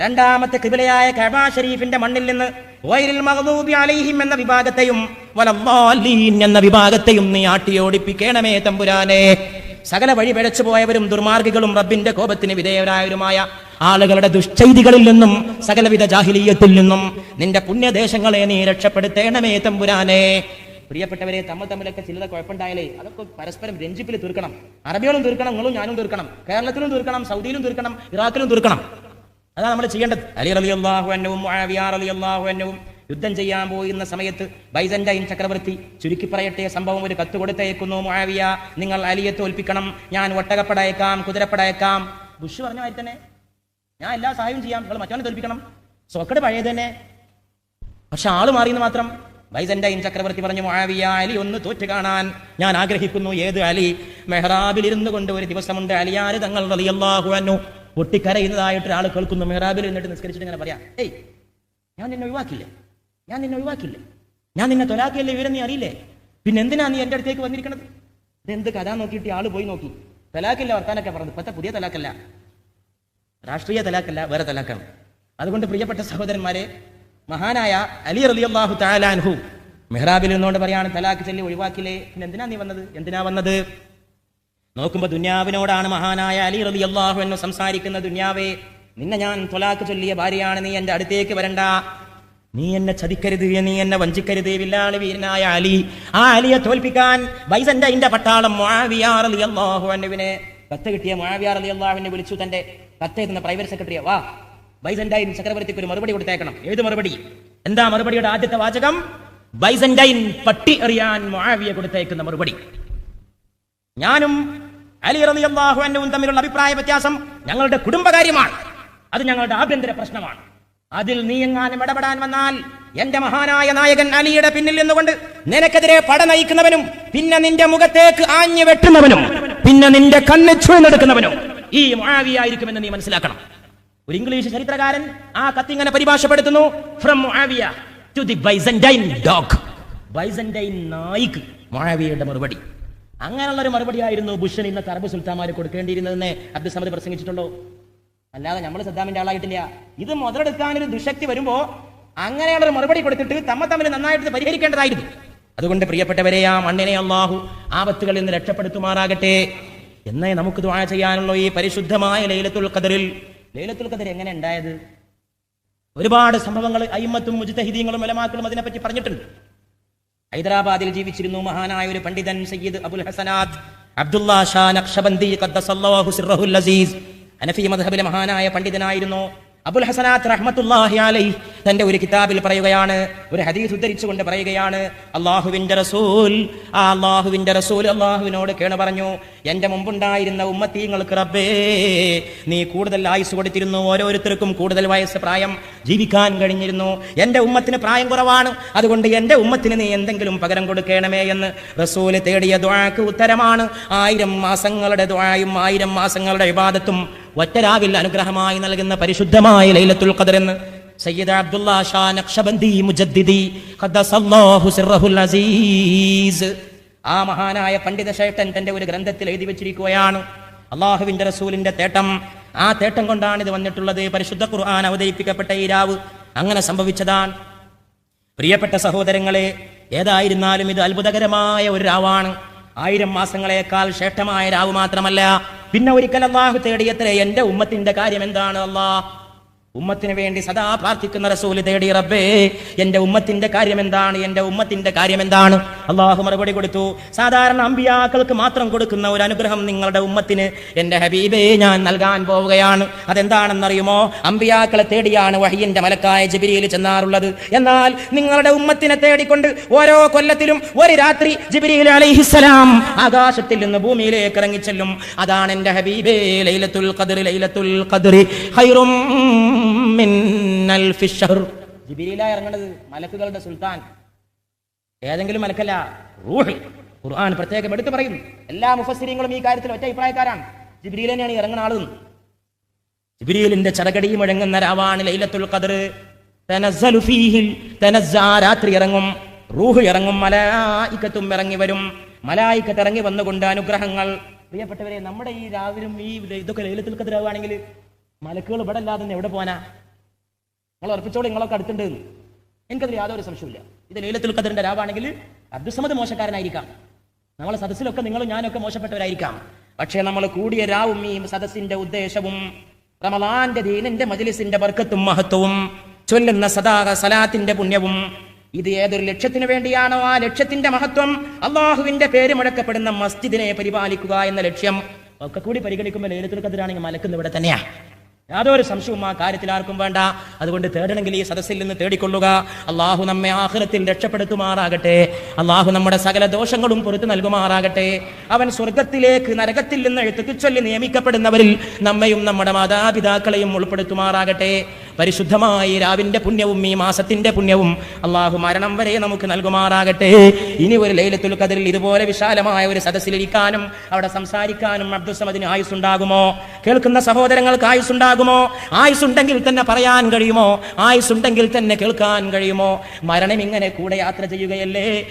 രണ്ടാമത്തെ കിബിലയായ കഅബ ഷരീഫിന്റെ മണ്ണിൽ നിന്ന് വൈരിൽ മഗ്ളൂബി അലൈഹിം എന്ന വിഭാഗത്തെയും വലദ്ദാലീൻ എന്ന വിഭാഗത്തെയും നീ ആട്ടിയോടിപ്പിക്കണമേ തമ്പുരാനെ. സകല വഴി പിഴച്ചു പോയവരും ദുർമാർഗികളും റബ്ബിന്റെ കോപത്തിന് വിധേയരായവരുമായ ആളുകളുടെ ദുഷ്ചൈതികളിൽ നിന്നും സകലവിധ ജാഹിലീയത്തിൽ നിന്നും നിന്റെ പുണ്യദേശങ്ങളെ നീ രക്ഷപ്പെടുത്തേണമേ തമ്പുരാനെ. പ്രിയപ്പെട്ടവരെ തമ്മിൽ തമ്മിലൊക്കെ ചിലത് കുഴപ്പമുണ്ടായാലേ അതൊക്കെ പരസ്പരം രഞ്ജിപ്പിൽ തീർക്കണം. അറബികളും തീർക്കണം നിങ്ങളും ഞാനും തീർക്കണം. കേരളത്തിലും തീർക്കണം സൗദിയിലും തീർക്കണം ഇറാഖിലും തീർക്കണം. അതാണ് നമ്മൾ ചെയ്യേണ്ടത്. അലി അലി അള്ളാഹു യുദ്ധം ചെയ്യാൻ പോയിരുന്ന സമയത്ത് ബൈസന്റൈൻ ചക്രവർത്തി ചുരുക്കി പറയട്ടെ സംഭവം ഒരു കത്ത് കൊടുത്തയക്കുന്നു മുആവിയ. നിങ്ങൾ അലിയെ തോൽപ്പിക്കണം ഞാൻ ഒട്ടകപ്പടയക്കാം കുതിരപ്പടയക്കാം. ബുഷ് പറഞ്ഞ മാതിരി തന്നെ. ഞാൻ എല്ലാ സഹായവും ചെയ്യാം നിങ്ങൾ മറ്റവനെ തോൽപ്പിക്കണം. സോക്കട് പഴയത് തന്നെ പക്ഷെ ആൾ മാറിയെന്ന് മാത്രം ബൈസന്റൈൻ ചക്രവർത്തി പറഞ്ഞു മുആവിയ അലി ഒന്ന് തോറ്റു കാണാൻ. ഞാൻ ആഗ്രഹിക്കുന്നു ഏത് അലി? മെഹ്റാബിൽ ഇരുന്നു കൊണ്ട് ഒരു ദിവസമുണ്ട് അലിയാര് തങ്ങൾ റളിയല്ലാഹു അൻഹു. പൊട്ടിക്കരയുന്നതായിട്ട് ഒരാൾ കേൾക്കുന്നു. മെഹ്റാബിൽ എന്നിട്ട് നിസ്കരിച്ചിട്ട് ഇങ്ങനെ പറയാം ഏയ് ഞാൻ നിന്നെ ഒഴിവാക്കില്ലേ ഞാൻ നിന്നെ ഒഴിവാക്കില്ലേ ഞാൻ നിന്നെ തൊലാക്കിയല്ലേ വിവരം നീ അറിയില്ലേ? പിന്നെ എന്തിനാ നീ എന്റെ അടുത്തേക്ക് വന്നിരിക്കണത്? എന്ത് കഥ നോക്കിയിട്ട് ആൾ പോയി നോക്കി. തലാക്കില്ല വർത്താനൊക്കെ പറഞ്ഞത്. ഇപ്പത്തെ പുതിയ തലാക്കല്ല രാഷ്ട്രീയ തലാക്കല്ല വേറെ തലാക്കാണ് അതുകൊണ്ട് പ്രിയപ്പെട്ട സഹോദരന്മാരെ മഹാനായ അലി റളിയല്ലാഹു താലാൻഹു മെഹ്റാബിൽ നിന്നുകൊണ്ട് പറയാണ് തലാഖ് ചൊല്ലി ഒഴിവാക്കില്ലേ? പിന്നെ എന്തിനാ നീ വന്നത്? എന്തിനാ വന്നത്? നോക്കുമ്പോ ദുന്യാവിനോടാണ് മഹാനായ അലി റളിയല്ലാഹു എന്ന് സംസാരിക്കുന്ന ദുന്യാവേ. നിന്നെ ഞാൻ തൊലാക്ക് ചൊല്ലിയ ഭാര്യയാണ് നീ എന്റെ അടുത്തേക്ക് വരണ്ട. നീ എന്നെ ചതിക്കരുത് നീ എന്നെ വഞ്ചിക്കരുത് വില്ലാളി വീരനായ അലി. ആ അലിയെ തോൽപ്പിക്കാൻ ബൈസന്റൈന്റെ പട്ടാളം മുആവിയാർ റളിയല്ലാഹു അൻഹുവിനെ കത്ത് കിട്ടിയ മുഴവിയാർ അലി അള്ളാഹുവിനെ വിളിച്ചു തന്റെ കത്ത് എഴുതുന്ന പ്രൈവറ്റ് സെക്രട്ടറിയെ വാ. ബൈസന്റൈൻ ചക്രവർത്തിക്ക് ഒരു മറുപടി കൊടുത്തേക്കണം. ഏത് മറുപടി? എന്താ മറുപടിയുടെ ആദ്യത്തെ വാചകം? ബൈസന്റൈൻ പട്ടി എറിയാൻ മാവിയ കൊടുത്തേക്കുന്ന മറുപടി. ഞാനും അലി റളിയല്ലാഹു അൻഹുവും തമ്മിലുള്ള അഭിപ്രായ വ്യത്യാസം ഞങ്ങളുടെ കുടുംബകാര്യമാണ്. അത് ഞങ്ങളുടെ ആഭ്യന്തര പ്രശ്നമാണ്. അതിൽ നീ എങ്ങാനും ഇടപെടാൻ വന്നാൽ എന്റെ മഹാനായ നായകൻ അലിയുടെ പിന്നിൽ നിന്നുകൊണ്ട് നിനക്കെതിരെ പട നയിക്കുന്നവനും പിന്നെ നിന്റെ മുഖത്തേക്ക് ആഞ്ഞു വെട്ടുന്നവനും പിന്നെ നിന്റെ കണ്ണ് ചുഴന്നെടുക്കുന്നവനും ഈ മാവിയായിരിക്കുമെന്ന് നീ മനസ്സിലാക്കണം. ഒരു ഇംഗ്ലീഷ് ചരിത്രകാരൻ ആ കത്തിങ്ങനെ പരിഭാഷപ്പെടുത്തുന്നു from Muawiya to the Byzantine dog Byzantine Naik മുആവിയയുടെ മറുപടി. അങ്ങനെയുള്ള ഒരു മറുപടിയായിരുന്നു ബുഷൻ ഇന്നത്തെ അറബ് സുൽത്താൻമാര് കൊടുക്കേണ്ടിയിരുന്നതെന്ന് അബ്ദുസമദ് പ്രസംഗിച്ചിട്ടുണ്ടോ? അല്ലാതെ നമ്മൾ സദ്ദാമിന്റെ ആളായിട്ടില്ല. ഇത് മുതലെടുക്കാൻ ഒരു ദുശക്തി വരുമ്പോ അങ്ങനെയുള്ള ഒരു മറുപടി കൊടുത്തിട്ട് തമ്മ തമ്മിൽ നന്നായിട്ട് പരിഹരിക്കേണ്ടതായിരുന്നു. അതുകൊണ്ട് പ്രിയപ്പെട്ടവരെ ആ മണ്ണിനെ അള്ളാഹു ആപത്തുകളിൽ നിന്ന് രക്ഷപ്പെടുത്തുമാറാകട്ടെ. എന്നേ നമുക്ക് ദ്വാഴ ചെയ്യാനുള്ള ഈ പരിശുദ്ധമായ ലൈലത്തുൽ ഖദറിൽ ലൈലത്തുൽ ഖദർ എങ്ങനെ ഉണ്ടായത്? ഒരുപാട് സംഭവങ്ങൾ അയിമത്തും മുജിതഹിദീങ്ങളും മലമാക്കളും അതിനെപ്പറ്റി പറഞ്ഞിട്ടുണ്ട്. ഹൈദരാബാദിൽ ജീവിച്ചിരുന്നു മഹാനായ ഒരു പണ്ഡിതൻ സയ്യിദ് അബുൽ ഹസനാദ് അബ്ദുല്ലാ ഷാ നക്ഷബന്ദി അനഫി മദ്ഹബിലെ മഹാനായ പണ്ഡിതനായിരുന്നു. അബുൽ ഹസനാത്ത് റഹ്മത്തുല്ലാഹി അലൈഹി തന്റെ ഒരു കിതാബിൽ പറയുകയാണ് ഒരു ഹദീസ് ഉദ്ധരിച്ചുകൊണ്ട് പറയുകയാണ് അള്ളാഹുവിന്റെ റസൂൽ ആ അള്ളാഹുവിന്റെ റസൂൽ അള്ളാഹുവിനോട് കേണ പറഞ്ഞു എന്റെ മുമ്പുണ്ടായിരുന്ന ഉമ്മത്തീങ്ങൾക്ക് റബ്ബേ നീ കൂടുതൽ ആയുസ് കൊടുത്തിരുന്നു ഓരോരുത്തർക്കും കൂടുതൽ വയസ്സ് പ്രായം ജീവിക്കാൻ കഴിഞ്ഞിരുന്നു എന്റെ ഉമ്മത്തിന് പ്രായം കുറവാണ് അതുകൊണ്ട് എന്റെ ഉമ്മത്തിന് നീ എന്തെങ്കിലും പകരം കൊടുക്കണമേ എന്ന് റസൂൽ തേടിയ ദ്വാക്ക് ഉത്തരമാണ് ആയിരം മാസങ്ങളുടെ ദ്വായും ആയിരം മാസങ്ങളുടെ വിവാദത്തും ഒറ്റരാവിൽ അനുഗ്രഹമായി നൽകുന്ന പരിശുദ്ധമായ ലൈലത്തുൽ ഖദർ എന്ന് സയ്യിദ് അബ്ദുള്ള ഷാ നക്ഷബന്ദി മുജദ്ദിദി ഖദ്ദസല്ലാഹു സിർറഹുൽ അസീസ്. ആ മഹാനായ പണ്ഡിത ശ്രേഷ്ഠൻ തന്റെ ഒരു ഗ്രന്ഥത്തിൽ എഴുതി വെച്ചിരിക്കുകയാണ്. അള്ളാഹുവിന്റെ റസൂലിന്റെ തേട്ടം. ആ തേട്ടം കൊണ്ടാണ് ഇത് വന്നിട്ടുള്ളത്. പരിശുദ്ധ ഖുർആൻ അവതരിപ്പിക്കപ്പെട്ട ഈ രാവ് അങ്ങനെ സംഭവിച്ചതാണ്. പ്രിയപ്പെട്ട സഹോദരങ്ങളെ ഏതായിരുന്നാലും ഇത് അത്ഭുതകരമായ ഒരു രാവാണ്. ആയിരം മാസങ്ങളെക്കാൾ ശ്രേഷ്ഠമായ രാവ് മാത്രമല്ല. പിന്നെ ഒരിക്കൽ അള്ളാഹു തേടിയത്രേ എന്റെ ഉമ്മത്തിന്റെ കാര്യം എന്താണ് അള്ളാഹ് ഉമ്മത്തിന് വേണ്ടി സദാ പ്രാർത്ഥിക്കുന്ന റസൂൽ തേടി റബ്ബേ എന്റെ ഉമ്മത്തിന്റെ കാര്യം എന്താണ് എന്റെ ഉമ്മത്തിന്റെ കാര്യം എന്താണ് അള്ളാഹു മറുപടി കൊടുത്തു. സാധാരണ അമ്പിയാക്കൾക്ക് മാത്രം കൊടുക്കുന്ന ഒരു അനുഗ്രഹം നിങ്ങളുടെ ഉമ്മത്തിന് എന്റെ ഹബീബേ ഞാൻ നൽകാൻ പോവുകയാണ്. അതെന്താണെന്നറിയുമോ? അമ്പിയാക്കളെ തേടിയാണ് വഹിയന്റെ മലക്കായ ജിബിരിയിൽ ചെന്നാറുള്ളത്. എന്നാൽ നിങ്ങളുടെ ഉമ്മത്തിനെ തേടിക്കൊണ്ട് ഓരോ കൊല്ലത്തിലും ഒരു രാത്രി ജിബിരിയിൽ അലൈഹിസ്സലാം ആകാശത്തിൽ നിന്ന് ഭൂമിയിലേക്ക് ഇറങ്ങിച്ചെല്ലും. അതാണ് എന്റെ ഹബീബേ ലൈലത്തുൽ ഖദർ ലൈലത്തുൽ ഖദർ. ഷഹർ ജിബിരിയിലാ ഇറങ്ങുന്നത് മലക്കുകളുടെ സുൽത്താൻ. ഏതെങ്കിലും മലക്കല്ല റൂഹ്. ഖുർആൻ പ്രത്യേകം എടുത്തു പറയുന്നു എല്ലാ മുഫസ്സിരിങ്ങളും ഈ കാര്യത്തിൽ ഒറ്റ അഭിപ്രായക്കാരാണ്. ജിബിരിയിൽ തന്നെയാണ് ഇറങ്ങുന്ന ആളെന്ന് ജിബിരിയിലിന്റെ ചടകടി മുഴങ്ങുന്ന രാവാണ് ലൈലത്തുൽ ഖദർ തനസ്സലു ഫീഹിൽ തനസ്സാ രാത്രി ഇറങ്ങും. റൂഹ് ഇറങ്ങും മലായിക്കത്തും ഇറങ്ങി വരും. മലായിക്കത്ത് ഇറങ്ങി വന്നുകൊണ്ട് അനുഗ്രഹങ്ങൾ. പ്രിയപ്പെട്ടവരെ നമ്മുടെ ഈ രാവിലും ഈ ഇതൊക്കെ ലൈലത്തുൽ ഖദർ ആവുകയാണെങ്കിൽ മലക്കുകൾ ഇവിടെ അല്ലാതെ എവിടെ പോനാ നിങ്ങൾ ഉറപ്പിച്ചോളൂ നിങ്ങളൊക്കെ അടുത്തുണ്ട്. എനിക്കതിൽ യാതൊരു സംശയമില്ല ഇത് ലൈലത്തുൽ ഖദറിന്റെ രാവാണെങ്കിൽ അബ്ദുസമദ് മോശക്കാരനായിരിക്കാം. നമ്മളെ സദസ്സിലൊക്കെ നിങ്ങളും ഞാനൊക്കെ മോശപ്പെട്ടവരായിരിക്കാം. പക്ഷേ നമ്മൾ കൂടിയ രാവും ഈ സദസ്സിന്റെ ഉദ്ദേശവും റമലാന്റെ ദീനിന്റെ മജ്ലിസിന്റെ വർക്കത്തും മഹത്വവും ചൊല്ലുന്ന സദാ സലാത്തിന്റെ പുണ്യവും ഇത് ഏതൊരു ലക്ഷ്യത്തിന് വേണ്ടിയാണോ ആ ലക്ഷ്യത്തിന്റെ മഹത്വം? അള്ളാഹുവിന്റെ പേര് മുഴക്കപ്പെടുന്ന മസ്ജിദിനെ പരിപാലിക്കുക എന്ന ലക്ഷ്യം ഒക്കെ കൂടി പരിഗണിക്കുമ്പോൾ ലൈലത്തുൽ കതിരാണെങ്കിൽ മലക്കുന്ന ഇവിടെ തന്നെയാ. യാതൊരു സംശയവും ആ കാര്യത്തിൽ ആർക്കും വേണ്ട. അതുകൊണ്ട് തേടണമെങ്കിൽ ഈ സദസ്സിൽ നിന്ന് തേടിക്കൊള്ളുക. അള്ളാഹു നമ്മെ ആഹ്ലത്തിൽ രക്ഷപ്പെടുത്തുമാറാകട്ടെ. അള്ളാഹു നമ്മുടെ സകല ദോഷങ്ങളും പുറത്തു നൽകുമാറാകട്ടെ. അവൻ സ്വർഗത്തിലേക്ക് നരകത്തിൽ നിന്ന് എഴുത്തുച്ചൊല്ലി നിയമിക്കപ്പെടുന്നവരിൽ നമ്മയും നമ്മുടെ മാതാപിതാക്കളെയും ഉൾപ്പെടുത്തുമാറാകട്ടെ. പരിശുദ്ധമായി രാവിന്റെ പുണ്യവും ഈ മാസത്തിന്റെ പുണ്യവും അള്ളാഹു മരണം വരെ നമുക്ക് നൽകുമാറാകട്ടെ. ഇനി ഒരു ലൈലത്തുൽ കതിരിൽ ഇതുപോലെ വിശാലമായ ഒരു സദസ്സിലിരിക്കാനും അവിടെ സംസാരിക്കാനും അബ്ദുസമദിന് ആയുസ്സുണ്ടാകുമോ? കേൾക്കുന്ന സഹോദരങ്ങൾക്ക് ആയുസ്സുണ്ടാകുമോ ആയുസ്സുണ്ടെങ്കിൽ തന്നെ പറയാൻ കഴിയുമോ? ആയുസ്സുണ്ടെങ്കിൽ തന്നെ കേൾക്കാൻ കഴിയുമോ? മരണം ഇങ്ങനെ കൂടെ യാത്ര ചെയ്യുകയല്ലേ?